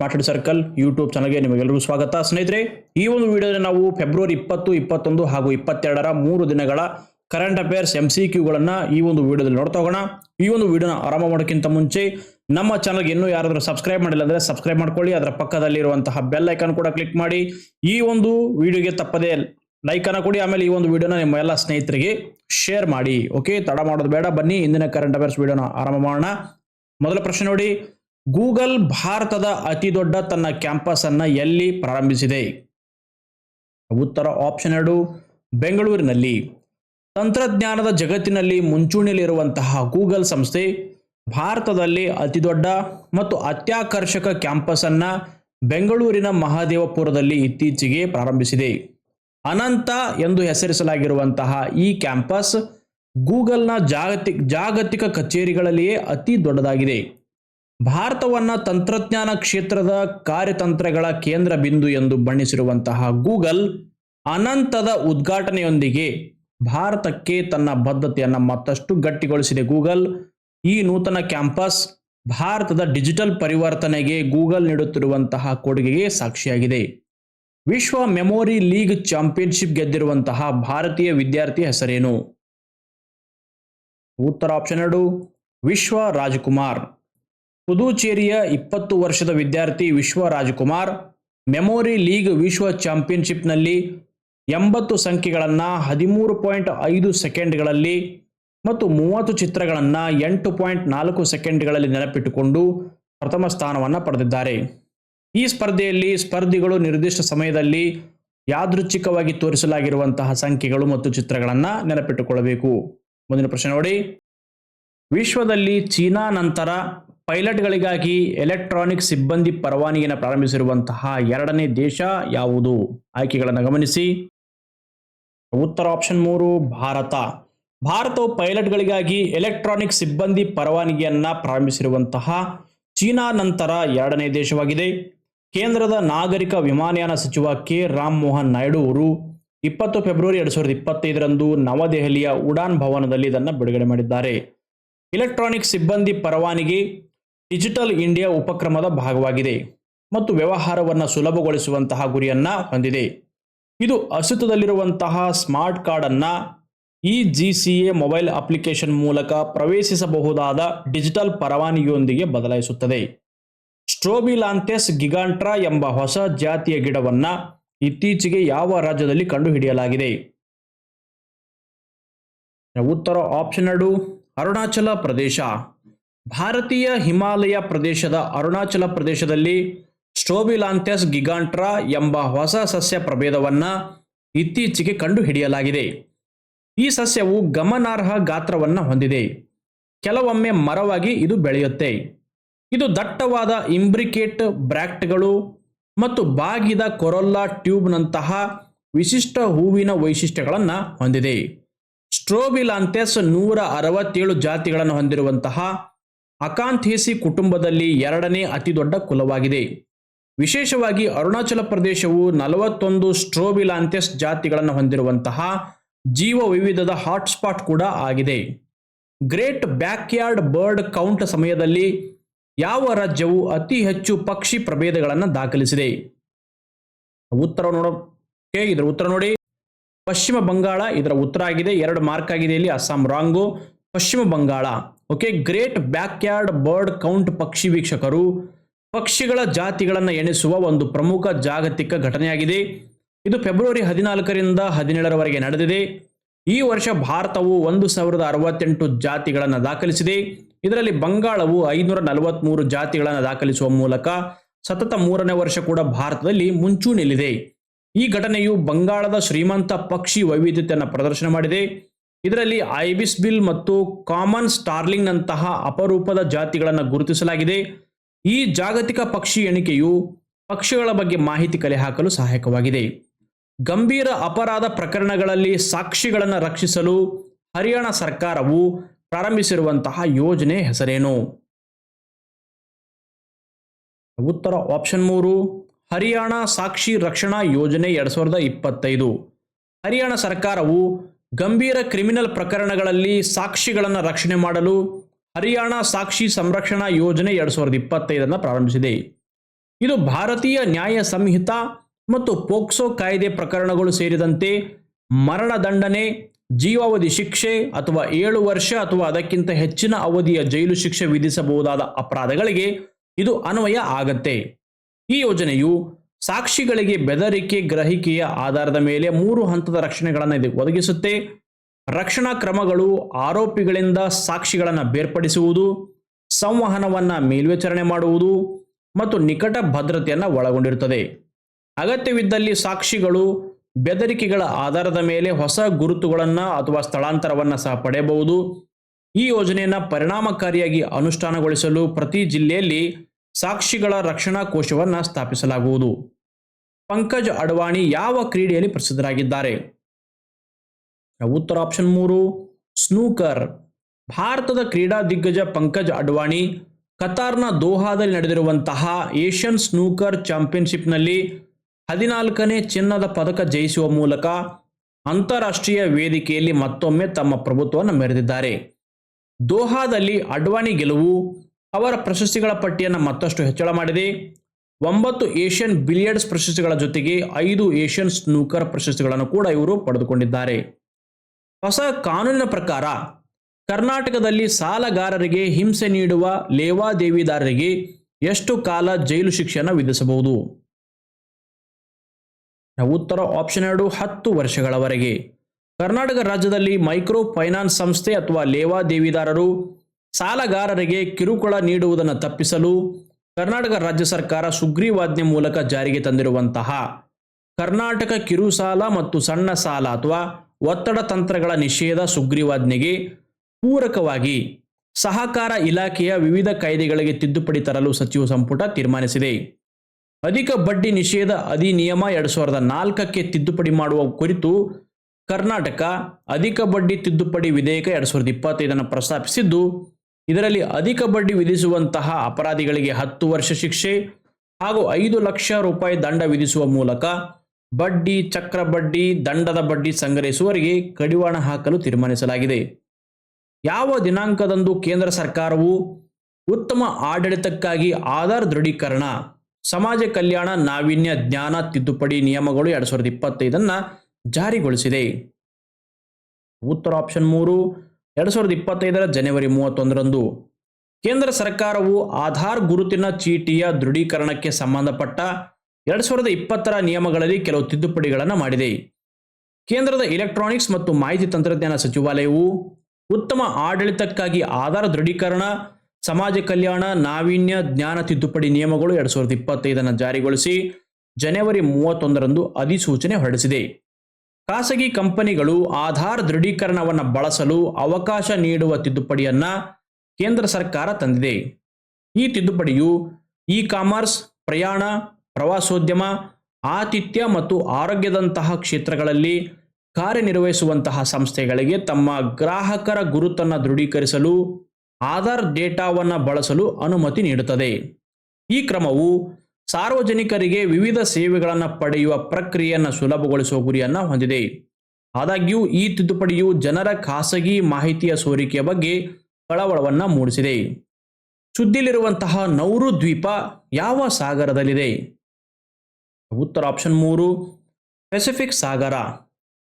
ಸ್ಮಾರ್ಟೆಡ್ circle YouTube ಚಾನಲ್ಗೆ ನಿಮಗೆಲ್ಲರಿಗೂ ಸ್ವಾಗತ. ಸ್ನೇಹಿತರೆ, ಈ ಒಂದು ವಿಡಿಯೋದಲ್ಲಿ ನಾವು ಫೆಬ್ರವರಿ ಇಪ್ಪತ್ತು, ಇಪ್ಪತ್ತೊಂದು ಹಾಗೂ ಇಪ್ಪತ್ತೆರಡರ ಮೂರು ದಿನಗಳ ಕರೆಂಟ್ ಅಫೇರ್ಸ್ ಎಂ ಸಿ ಕ್ಯೂಗಳನ್ನು ಈ ಒಂದು ವಿಡಿಯೋದಲ್ಲಿ ನೋಡ್ತಾ ಹೋಗೋಣ. ಈ ಒಂದು ವಿಡಿಯೋನ ಆರಂಭ ಮಾಡೋಕ್ಕಿಂತ ಮುಂಚೆ ನಮ್ಮ ಚಾನಲ್ಗೆ ಇನ್ನೂ ಯಾರಾದರೂ ಸಬ್ಸ್ಕ್ರೈಬ್ ಮಾಡಿಲ್ಲ ಅಂದರೆ ಸಬ್ಸ್ಕ್ರೈಬ್ ಮಾಡ್ಕೊಳ್ಳಿ. ಅದರ ಪಕ್ಕದಲ್ಲಿರುವಂತಹ ಬೆಲ್ ಐಕಾನ್ ಕೂಡ ಕ್ಲಿಕ್ ಮಾಡಿ. ಈ ಒಂದು ವಿಡಿಯೋಗೆ ತಪ್ಪದೇ ಲೈಕ್ ಕೊಡಿ. ಆಮೇಲೆ ಈ ಒಂದು ವಿಡಿಯೋನ ನಿಮ್ಮ ಎಲ್ಲ ಸ್ನೇಹಿತರಿಗೆ ಶೇರ್ ಮಾಡಿ. ಓಕೆ ತಡ ಮಾಡೋದು ಬೇಡ. ಬನ್ನಿ, ಇಂದಿನ ಕರೆಂಟ್ ಅಫೇರ್ಸ್ ವಿಡಿಯೋನ ಆರಂಭ ಮಾಡೋಣ. ಮೊದಲ ಪ್ರಶ್ನೆ ನೋಡಿ. ಗೂಗಲ್ ಭಾರತದ ಅತಿ ದೊಡ್ಡ ತನ್ನ ಕ್ಯಾಂಪಸ್ ಅನ್ನು ಎಲ್ಲಿ ಪ್ರಾರಂಭಿಸಿದೆ? ಉತ್ತರ ಆಪ್ಷನ್ ಎರಡು, ಬೆಂಗಳೂರಿನಲ್ಲಿ. ತಂತ್ರಜ್ಞಾನದ ಜಗತ್ತಿನಲ್ಲಿ ಮುಂಚೂಣಿಯಲ್ಲಿರುವಂತಹ ಗೂಗಲ್ ಸಂಸ್ಥೆ ಭಾರತದಲ್ಲಿ ಅತಿ ದೊಡ್ಡ ಮತ್ತು ಅತ್ಯಾಕರ್ಷಕ ಕ್ಯಾಂಪಸ್ ಅನ್ನ ಬೆಂಗಳೂರಿನ ಮಹಾದೇವಪುರದಲ್ಲಿ ಇತ್ತೀಚೆಗೆ ಪ್ರಾರಂಭಿಸಿದೆ. ಅನಂತ ಎಂದು ಹೆಸರಿಸಲಾಗಿರುವಂತಹ ಈ ಕ್ಯಾಂಪಸ್ ಗೂಗಲ್ನ ಜಾಗತಿಕ ಜಾಗತಿಕ ಕಚೇರಿಗಳಲ್ಲಿಯೇ ಅತಿ ದೊಡ್ಡದಾಗಿದೆ. ಭಾರತವನ್ನ ತಂತ್ರಜ್ಞಾನ ಕ್ಷೇತ್ರದ ಕಾರ್ಯತಂತ್ರಗಳ ಕೇಂದ್ರ ಬಿಂದು ಎಂದು ಬಣ್ಣಿಸಿರುವಂತಹ ಗೂಗಲ್ ಅನಂತದ ಉದ್ಘಾಟನೆಯೊಂದಿಗೆ ಭಾರತಕ್ಕೆ ತನ್ನ ಬದ್ಧತೆಯನ್ನು ಮತ್ತಷ್ಟು ಗಟ್ಟಿಗೊಳಿಸಿದೆ ಗೂಗಲ್. ಈ ನೂತನ ಕ್ಯಾಂಪಸ್ ಭಾರತದ ಡಿಜಿಟಲ್ ಪರಿವರ್ತನೆಗೆ ಗೂಗಲ್ ನೀಡುತ್ತಿರುವಂತಹ ಕೊಡುಗೆಗೆ ಸಾಕ್ಷಿಯಾಗಿದೆ. ವಿಶ್ವ ಮೆಮೊರಿ ಲೀಗ್ ಚಾಂಪಿಯನ್ಶಿಪ್ ಗೆದ್ದಿರುವಂತಹ ಭಾರತೀಯ ವಿದ್ಯಾರ್ಥಿ ಹೆಸರೇನು? ಉತ್ತರ ಆಪ್ಷನ್ ಎರಡು, ವಿಶ್ವ ರಾಜಕುಮಾರ್. ಪುದುಚೇರಿಯ ಇಪ್ಪತ್ತು ವರ್ಷದ ವಿದ್ಯಾರ್ಥಿ ವಿಶ್ವ ರಾಜ್ಕುಮಾರ್, ಮೆಮೊರಿ ಲೀಗ್ ವಿಶ್ವ ಚಾಂಪಿಯನ್ಶಿಪ್ನಲ್ಲಿ ಎಂಬತ್ತು ಸಂಖ್ಯೆಗಳನ್ನು ಹದಿಮೂರು ಪಾಯಿಂಟ್ ಐದು ಸೆಕೆಂಡ್ಗಳಲ್ಲಿ ಮತ್ತು ಮೂವತ್ತು ಚಿತ್ರಗಳನ್ನು ಎಂಟು ಪಾಯಿಂಟ್ ನಾಲ್ಕು ಸೆಕೆಂಡ್ಗಳಲ್ಲಿ ನೆನಪಿಟ್ಟುಕೊಂಡು ಪ್ರಥಮ ಸ್ಥಾನವನ್ನು ಪಡೆದಿದ್ದಾರೆ. ಈ ಸ್ಪರ್ಧೆಯಲ್ಲಿ ಸ್ಪರ್ಧಿಗಳು ನಿರ್ದಿಷ್ಟ ಸಮಯದಲ್ಲಿ ಯಾದೃಚ್ಛಿಕವಾಗಿ ತೋರಿಸಲಾಗಿರುವಂತಹ ಸಂಖ್ಯೆಗಳು ಮತ್ತು ಚಿತ್ರಗಳನ್ನು ನೆನಪಿಟ್ಟುಕೊಳ್ಳಬೇಕು. ಮುಂದಿನ ಪ್ರಶ್ನೆ ನೋಡಿ. ವಿಶ್ವದಲ್ಲಿ ಚೀನಾ ನಂತರ ಪೈಲಟ್ಗಳಿಗಾಗಿ ಎಲೆಕ್ಟ್ರಾನಿಕ್ ಸಿಬ್ಬಂದಿ ಪರವಾನಗಿಯನ್ನು ಪ್ರಾರಂಭಿಸಿರುವಂತಹ ಎರಡನೇ ದೇಶ ಯಾವುದು? ಆಯ್ಕೆಗಳನ್ನು ಗಮನಿಸಿ. ಉತ್ತರ ಆಪ್ಷನ್ ಮೂರು, ಭಾರತ. ಭಾರತವು ಪೈಲಟ್ಗಳಿಗಾಗಿ ಎಲೆಕ್ಟ್ರಾನಿಕ್ ಸಿಬ್ಬಂದಿ ಪರವಾನಗಿಯನ್ನ ಪ್ರಾರಂಭಿಸಿರುವಂತಹ ಚೀನಾ ನಂತರ ಎರಡನೇ ದೇಶವಾಗಿದೆ. ಕೇಂದ್ರದ ನಾಗರಿಕ ವಿಮಾನಯಾನ ಸಚಿವ ಕೆ. ರಾಮ್ ಮೋಹನ್ ನಾಯ್ಡು ಅವರು ಇಪ್ಪತ್ತು ಫೆಬ್ರವರಿ ಎರಡು ಸಾವಿರದ ಇಪ್ಪತ್ತೈದರಂದು ನವದೆಹಲಿಯ ಉಡಾನ್ ಭವನದಲ್ಲಿ ಇದನ್ನು ಬಿಡುಗಡೆ ಮಾಡಿದ್ದಾರೆ. ಎಲೆಕ್ಟ್ರಾನಿಕ್ ಸಿಬ್ಬಂದಿ ಪರವಾನಗಿ ಡಿಜಿಟಲ್ ಇಂಡಿಯಾ ಉಪಕ್ರಮದ ಭಾಗವಾಗಿದೆ ಮತ್ತು ವ್ಯವಹಾರವನ್ನು ಸುಲಭಗೊಳಿಸುವಂತಹ ಗುರಿಯನ್ನು ಹೊಂದಿದೆ. ಇದು ಅಸ್ತಿತ್ವದಲ್ಲಿರುವಂತಹ ಸ್ಮಾರ್ಟ್ ಕಾರ್ಡನ್ನು E G C A mobile application ಮೂಲಕ ಪ್ರವೇಶಿಸಬಹುದಾದ ಡಿಜಿಟಲ್ ಪರವಾನಗಿಯೊಂದಿಗೆ ಬದಲಾಯಿಸುತ್ತದೆ. ಸ್ಟ್ರೋಬಿಲಾಂಥೆಸ್ ಗಿಗಾಂಟ್ರಾ ಎಂಬ ಹೊಸ ಜಾತಿಯ ಗಿಡವನ್ನು ಇತ್ತೀಚೆಗೆ ಯಾವ ರಾಜ್ಯದಲ್ಲಿ ಕಂಡುಹಿಡಿಯಲಾಗಿದೆ? ಉತ್ತರ ಆಪ್ಷನ್ ಎರಡು, ಅರುಣಾಚಲ ಪ್ರದೇಶ. ಭಾರತೀಯ ಹಿಮಾಲಯ ಪ್ರದೇಶದ ಅರುಣಾಚಲ ಪ್ರದೇಶದಲ್ಲಿ ಸ್ಟ್ರೋಬಿಲಾಂಥೆಸ್ ಗಿಗಾಂಟ್ರಾ ಎಂಬ ಹೊಸ ಸಸ್ಯ ಪ್ರಭೇದವನ್ನು ಇತ್ತೀಚೆಗೆ ಕಂಡುಹಿಡಿಯಲಾಗಿದೆ. ಈ ಸಸ್ಯವು ಗಮನಾರ್ಹ ಗಾತ್ರವನ್ನು ಹೊಂದಿದೆ. ಕೆಲವೊಮ್ಮೆ ಮರವಾಗಿ ಇದು ಬೆಳೆಯುತ್ತೆ. ಇದು ದಟ್ಟವಾದ ಇಂಬ್ರಿಕೇಟ್ ಬ್ರ್ಯಾಕ್ಟ್ಗಳು ಮತ್ತು ಬಾಗಿದ ಕೊರೊಲ್ಲಾ ಟ್ಯೂಬ್ನಂತಹ ವಿಶಿಷ್ಟ ಹೂವಿನ ವೈಶಿಷ್ಟ್ಯಗಳನ್ನು ಹೊಂದಿದೆ. ಸ್ಟ್ರೋಬಿಲಾಂಥೆಸ್ ನೂರ ಅರವತ್ತೇಳು ಜಾತಿಗಳನ್ನು ಹೊಂದಿರುವಂತಹ ಅಕಾಂಥೇಸಿ ಕುಟುಂಬದಲ್ಲಿ ಎರಡನೇ ಅತಿದೊಡ್ಡ ಕುಲವಾಗಿದೆ. ವಿಶೇಷವಾಗಿ ಅರುಣಾಚಲ ಪ್ರದೇಶವು ನಲವತ್ತೊಂದು ಸ್ಟ್ರೋಬಿಲಾಂಥೆಸ್ ಜಾತಿಗಳನ್ನು ಹೊಂದಿರುವಂತಹ ಜೀವ ವಿವಿಧದ ಹಾಟ್ಸ್ಪಾಟ್ ಕೂಡ ಆಗಿದೆ. ಗ್ರೇಟ್ ಬ್ಯಾಕ್ಯಾರ್ಡ್ ಬರ್ಡ್ ಕೌಂಟ್ ಸಮಯದಲ್ಲಿ ಯಾವ ರಾಜ್ಯವು ಅತಿ ಹೆಚ್ಚು ಪಕ್ಷಿ ಪ್ರಭೇದಗಳನ್ನು ದಾಖಲಿಸಿದೆ? ಉತ್ತರ ನೋಡೋಕೆ ಇದರ ಉತ್ತರ ನೋಡಿ. ಪಶ್ಚಿಮ ಬಂಗಾಳ ಇದರ ಉತ್ತರ ಆಗಿದೆ. ಎರಡು ಮಾರ್ಕ್ ಆಗಿದೆ ಇಲ್ಲಿ. Assam wrong. Paschima Bangala. Okay great backyard bird count ಪಕ್ಷಿ ವೀಕ್ಷಕರು. ಪಕ್ಷಿಗಳ ಜಾತಿಗಳನ್ನು ಎಣಿಸುವ ಒಂದು ಪ್ರಮುಖ ಜಾಗತಿಕ ಘಟನೆಯಾಗಿದೆ. ಇದು ಫೆಬ್ರವರಿ ಹದಿನಾಲ್ಕರಿಂದ ಹದಿನೇಳರವರೆಗೆ ನಡೆದಿದೆ. ಈ ವರ್ಷ ಭಾರತವು ಒಂದು ಸಾವಿರದ ಅರವತ್ತೆಂಟು ಜಾತಿಗಳನ್ನು ದಾಖಲಿಸಿದೆ. ಇದರಲ್ಲಿ ಬಂಗಾಳವು ಐನೂರ ನಲವತ್ಮೂರು ಜಾತಿಗಳನ್ನು ದಾಖಲಿಸುವ ಮೂಲಕ ಸತತ ಮೂರನೇ ವರ್ಷ ಕೂಡ ಭಾರತದಲ್ಲಿ ಮುಂಚೂಣಿಯಲ್ಲಿದೆ. ಈ ಘಟನೆಯು ಬಂಗಾಳದ ಶ್ರೀಮಂತ ಪಕ್ಷಿ ವೈವಿಧ್ಯತೆಯನ್ನು ಪ್ರದರ್ಶನ ಮಾಡಿದೆ. ಇದರಲ್ಲಿ ಐಬಿಸ್ ಬಿಲ್ ಮತ್ತು ಕಾಮನ್ ಸ್ಟಾರ್ಲಿಂಗ್ ನಂತಹ ಅಪರೂಪದ ಜಾತಿಗಳನ್ನು ಗುರುತಿಸಲಾಗಿದೆ. ಈ ಜಾಗತಿಕ ಪಕ್ಷಿ ಎಣಿಕೆಯು ಪಕ್ಷಿಗಳ ಬಗ್ಗೆ ಮಾಹಿತಿ ಕಲೆ ಹಾಕಲು ಸಹಾಯಕವಾಗಿದೆ. ಗಂಭೀರ ಅಪರಾಧ ಪ್ರಕರಣಗಳಲ್ಲಿ ಸಾಕ್ಷಿಗಳನ್ನು ರಕ್ಷಿಸಲು ಹರಿಯಾಣ ಸರ್ಕಾರವು ಪ್ರಾರಂಭಿಸಿರುವಂತಹ ಯೋಜನೆ ಹೆಸರೇನು? ಉತ್ತರ ಆಪ್ಷನ್ ಮೂರು, ಹರಿಯಾಣ ಸಾಕ್ಷಿ ರಕ್ಷಣಾ ಯೋಜನೆ ಎರಡ್ ಸಾವಿರದ ಇಪ್ಪತ್ತೈದು. ಹರಿಯಾಣ ಸರ್ಕಾರವು ಗಂಭೀರ ಕ್ರಿಮಿನಲ್ ಪ್ರಕರಣಗಳಲ್ಲಿ ಸಾಕ್ಷಿಗಳನ್ನು ರಕ್ಷಣೆ ಮಾಡಲು ಹರಿಯಾಣ ಸಾಕ್ಷಿ ಸಂರಕ್ಷಣಾ ಯೋಜನೆ ಎರಡು ಸಾವಿರದ ಇಪ್ಪತ್ತೈದನ್ನು ಪ್ರಾರಂಭಿಸಿದೆ. ಇದು ಭಾರತೀಯ ನ್ಯಾಯ ಸಂಹಿತ ಮತ್ತು ಪೋಕ್ಸೋ ಕಾಯ್ದೆ ಪ್ರಕರಣಗಳು ಸೇರಿದಂತೆ ಮರಣದಂಡನೆ ಜೀವಾವಧಿ ಶಿಕ್ಷೆ ಅಥವಾ ಏಳು ವರ್ಷ ಅಥವಾ ಅದಕ್ಕಿಂತ ಹೆಚ್ಚಿನ ಅವಧಿಯ ಜೈಲು ಶಿಕ್ಷೆ ವಿಧಿಸಬಹುದಾದ ಅಪರಾಧಗಳಿಗೆ ಇದು ಅನ್ವಯ ಆಗತ್ತೆ. ಈ ಯೋಜನೆಯು ಸಾಕ್ಷಿಗಳಿಗೆ ಬೆದರಿಕೆ ಗ್ರಹಿಕೆಯ ಆಧಾರದ ಮೇಲೆ ಮೂರು ಹಂತದ ರಕ್ಷಣೆಗಳನ್ನು ಇದು ಒದಗಿಸುತ್ತೆ. ರಕ್ಷಣಾ ಕ್ರಮಗಳು ಆರೋಪಿಗಳಿಂದ ಸಾಕ್ಷಿಗಳನ್ನು ಬೇರ್ಪಡಿಸುವುದು, ಸಂವಹನವನ್ನು ಮೇಲ್ವಿಚಾರಣೆ ಮಾಡುವುದು ಮತ್ತು ನಿಕಟ ಭದ್ರತೆಯನ್ನು ಒಳಗೊಂಡಿರುತ್ತದೆ. ಅಗತ್ಯವಿದ್ದಲ್ಲಿ ಸಾಕ್ಷಿಗಳು ಬೆದರಿಕೆಗಳ ಆಧಾರದ ಮೇಲೆ ಹೊಸ ಗುರುತುಗಳನ್ನು ಅಥವಾ ಸ್ಥಳಾಂತರವನ್ನು ಸಹ ಪಡೆಯಬಹುದು. ಈ ಯೋಜನೆಯನ್ನು ಪರಿಣಾಮಕಾರಿಯಾಗಿ ಅನುಷ್ಠಾನಗೊಳಿಸಲು ಪ್ರತಿ ಜಿಲ್ಲೆಯಲ್ಲಿ ಸಾಕ್ಷಿಗಳ ರಕ್ಷಣಾ ಕೋಶವನ್ನು ಸ್ಥಾಪಿಸಲಾಗುವುದು. ಪಂಕಜ್ ಅಡ್ವಾಣಿ ಯಾವ ಕ್ರೀಡೆಯಲ್ಲಿ ಪ್ರಸಿದ್ಧರಾಗಿದ್ದಾರೆ? ಉತ್ತರ ಆಪ್ಷನ್ ಮೂರು, ಸ್ನೂಕರ್. ಭಾರತದ ಕ್ರೀಡಾ ದಿಗ್ಗಜ ಪಂಕಜ್ ಅಡ್ವಾಣಿ ಕತಾರ್ನ ದೋಹಾದಲ್ಲಿ ನಡೆದಿರುವಂತಹ ಏಷ್ಯನ್ ಸ್ನೂಕರ್ ಚಾಂಪಿಯನ್ಶಿಪ್ನಲ್ಲಿ ಹದಿನಾಲ್ಕನೇ ಚಿನ್ನದ ಪದಕ ಜಯಿಸುವ ಮೂಲಕ ಅಂತಾರಾಷ್ಟ್ರೀಯ ವೇದಿಕೆಯಲ್ಲಿ ಮತ್ತೊಮ್ಮೆ ತಮ್ಮ ಪ್ರಭುತ್ವವನ್ನು ಮೆರೆದಿದ್ದಾರೆ. ದೋಹಾದಲ್ಲಿ ಅಡ್ವಾಣಿ ಗೆಲುವು ಅವರ ಪ್ರಶಸ್ತಿಗಳ ಪಟ್ಟಿಯನ್ನು ಮತ್ತಷ್ಟು ಹೆಚ್ಚಳ ಮಾಡಿದೆ. ಒಂಬತ್ತು ಏಷ್ಯನ್ ಬಿಲಿಯರ್ಡ್ಸ್ ಪ್ರಶಸ್ತಿಗಳ ಜೊತೆಗೆ ಐದು ಏಷ್ಯನ್ ಸ್ನೂಕರ್ ಪ್ರಶಸ್ತಿಗಳನ್ನು ಕೂಡ ಇವರು ಪಡೆದುಕೊಂಡಿದ್ದಾರೆ. ಹೊಸ ಕಾನೂನಿನ ಪ್ರಕಾರ, ಕರ್ನಾಟಕದಲ್ಲಿ ಸಾಲಗಾರರಿಗೆ ಹಿಂಸೆ ನೀಡುವ ಲೇವಾದೇವಿದಾರರಿಗೆ ಎಷ್ಟು ಕಾಲ ಜೈಲು ಶಿಕ್ಷೆಯನ್ನು ವಿಧಿಸಬಹುದು? ಉತ್ತರ ಆಪ್ಷನ್ ಎರಡು, ಹತ್ತು ವರ್ಷಗಳವರೆಗೆ. ಕರ್ನಾಟಕ ರಾಜ್ಯದಲ್ಲಿ ಮೈಕ್ರೋ ಫೈನಾನ್ಸ್ ಸಂಸ್ಥೆ ಅಥವಾ ಲೇವಾದೇವಿದಾರರು ಸಾಲಗಾರರಿಗೆ ಕಿರುಕುಳ ನೀಡುವುದನ್ನು ತಪ್ಪಿಸಲು ಕರ್ನಾಟಕ ರಾಜ್ಯ ಸರ್ಕಾರ ಸುಗ್ರೀವಾಜ್ಞೆ ಮೂಲಕ ಜಾರಿಗೆ ತಂದಿರುವಂತಹ ಕರ್ನಾಟಕ ಕಿರು ಸಾಲ ಮತ್ತು ಸಣ್ಣ ಸಾಲ ಅಥವಾ ಒತ್ತಡ ತಂತ್ರಗಳ ನಿಷೇಧ ಸುಗ್ರೀವಾಜ್ಞೆಗೆ ಪೂರಕವಾಗಿ ಸಹಕಾರ ಇಲಾಖೆಯ ವಿವಿಧ ಕಾಯ್ದೆಗಳಿಗೆ ತಿದ್ದುಪಡಿ ತರಲು ಸಚಿವ ಸಂಪುಟ ತೀರ್ಮಾನಿಸಿದೆ. ಅಧಿಕ ಬಡ್ಡಿ ನಿಷೇಧ ಅಧಿನಿಯಮ ಎರಡು ಸಾವಿರದ ನಾಲ್ಕಕ್ಕೆ ತಿದ್ದುಪಡಿ ಮಾಡುವ ಕುರಿತು ಕರ್ನಾಟಕ ಅಧಿಕ ಬಡ್ಡಿ ತಿದ್ದುಪಡಿ ವಿಧೇಯಕ ಎರಡು ಸಾವಿರದ ಇಪ್ಪತ್ತೈದನ್ನು ಪ್ರಸ್ತಾಪಿಸಿದ್ದು ಇದರಲ್ಲಿ ಅಧಿಕ ಬಡ್ಡಿ ವಿಧಿಸುವಂತಹ ಅಪರಾಧಿಗಳಿಗೆ ಹತ್ತು ವರ್ಷ ಶಿಕ್ಷೆ ಹಾಗೂ ಐದು ಲಕ್ಷ ರೂಪಾಯಿ ದಂಡ ವಿಧಿಸುವ ಮೂಲಕ ಬಡ್ಡಿ, ಚಕ್ರ ಬಡ್ಡಿ, ದಂಡದ ಬಡ್ಡಿ ಸಂಗ್ರಹಿಸುವವರಿಗೆ ಕಡಿವಾಣ ಹಾಕಲು ತೀರ್ಮಾನಿಸಲಾಗಿದೆ. ಯಾವ ದಿನಾಂಕದಂದು ಕೇಂದ್ರ ಸರ್ಕಾರವು ಉತ್ತಮ ಆಡಳಿತಕ್ಕಾಗಿ ಆಧಾರ್ ದೃಢೀಕರಣ, ಸಮಾಜ ಕಲ್ಯಾಣ, ನಾವೀನ್ಯ ಜ್ಞಾನ ತಿದ್ದುಪಡಿ ನಿಯಮಗಳು ಎರಡ್ ಸಾವಿರದ ಇಪ್ಪತ್ತೈದನ್ನು ಜಾರಿಗೊಳಿಸಿದೆ. ಉತ್ತರ ಆಪ್ಷನ್ ಮೂರು ಎರಡು ಸಾವಿರದ ಇಪ್ಪತ್ತೈದರ ಜನವರಿ ಮೂವತ್ತೊಂದರಂದು ಕೇಂದ್ರ ಸರ್ಕಾರವು ಆಧಾರ್ ಗುರುತಿನ ಚೀಟಿಯ ದೃಢೀಕರಣಕ್ಕೆ ಸಂಬಂಧಪಟ್ಟ ಎರಡು ಸಾವಿರದ ಇಪ್ಪತ್ತರ ನಿಯಮಗಳಲ್ಲಿ ಕೆಲವು ತಿದ್ದುಪಡಿಗಳನ್ನು ಮಾಡಿದೆ. ಕೇಂದ್ರದ ಎಲೆಕ್ಟ್ರಾನಿಕ್ಸ್ ಮತ್ತು ಮಾಹಿತಿ ತಂತ್ರಜ್ಞಾನ ಸಚಿವಾಲಯವು ಉತ್ತಮ ಆಡಳಿತಕ್ಕಾಗಿ ಆಧಾರ್ ದೃಢೀಕರಣ, ಸಮಾಜ ಕಲ್ಯಾಣ, ನಾವೀನ್ಯ, ಜ್ಞಾನ ತಿದ್ದುಪಡಿ ನಿಯಮಗಳು ಎರಡು ಸಾವಿರದ ಇಪ್ಪತ್ತೈದನ್ನು ಜಾರಿಗೊಳಿಸಿ ಜನವರಿ ಮೂವತ್ತೊಂದರಂದು ಅಧಿಸೂಚನೆ ಹೊರಡಿಸಿದೆ. ಖಾಸಗಿ ಕಂಪನಿಗಳು ಆಧಾರ್ ದೃಢೀಕರಣವನ್ನು ಬಳಸಲು ಅವಕಾಶ ನೀಡುವ ತಿದ್ದುಪಡಿಯನ್ನ ಕೇಂದ್ರ ಸರ್ಕಾರ ತಂದಿದೆ. ಈ ತಿದ್ದುಪಡಿಯು ಇ ಕಾಮರ್ಸ್ ಪ್ರಯಾಣ, ಪ್ರವಾಸೋದ್ಯಮ, ಆತಿಥ್ಯ ಮತ್ತು ಆರೋಗ್ಯದಂತಹ ಕ್ಷೇತ್ರಗಳಲ್ಲಿ ಕಾರ್ಯನಿರ್ವಹಿಸುವಂತಹ ಸಂಸ್ಥೆಗಳಿಗೆ ತಮ್ಮ ಗ್ರಾಹಕರ ಗುರುತನ್ನು ದೃಢೀಕರಿಸಲು, ಆಧಾರ್ ಡೇಟಾವನ್ನು ಬಳಸಲು ಅನುಮತಿ ನೀಡುತ್ತದೆ. ಈ ಕ್ರಮವು ಸಾರ್ವಜನಿಕರಿಗೆ ವಿವಿಧ ಸೇವೆಗಳನ್ನು ಪಡೆಯುವ ಪ್ರಕ್ರಿಯೆಯನ್ನು ಸುಲಭಗೊಳಿಸುವ ಗುರಿಯನ್ನು ಹೊಂದಿದೆ. ಆದಾಗ್ಯೂ, ಈ ತಿದ್ದುಪಡಿಯು ಜನರ ಖಾಸಗಿ ಮಾಹಿತಿಯ ಸೋರಿಕೆಯ ಬಗ್ಗೆ ಕಳವಳವನ್ನು ಮೂಡಿಸಿದೆ. ಸುದ್ದಿಲಿರುವಂತಹ ನೌರು ದ್ವೀಪ ಯಾವ ಸಾಗರದಲ್ಲಿದೆ? ಉತ್ತರ ಆಪ್ಷನ್ ಮೂರು, ಪೆಸಿಫಿಕ್ ಸಾಗರ.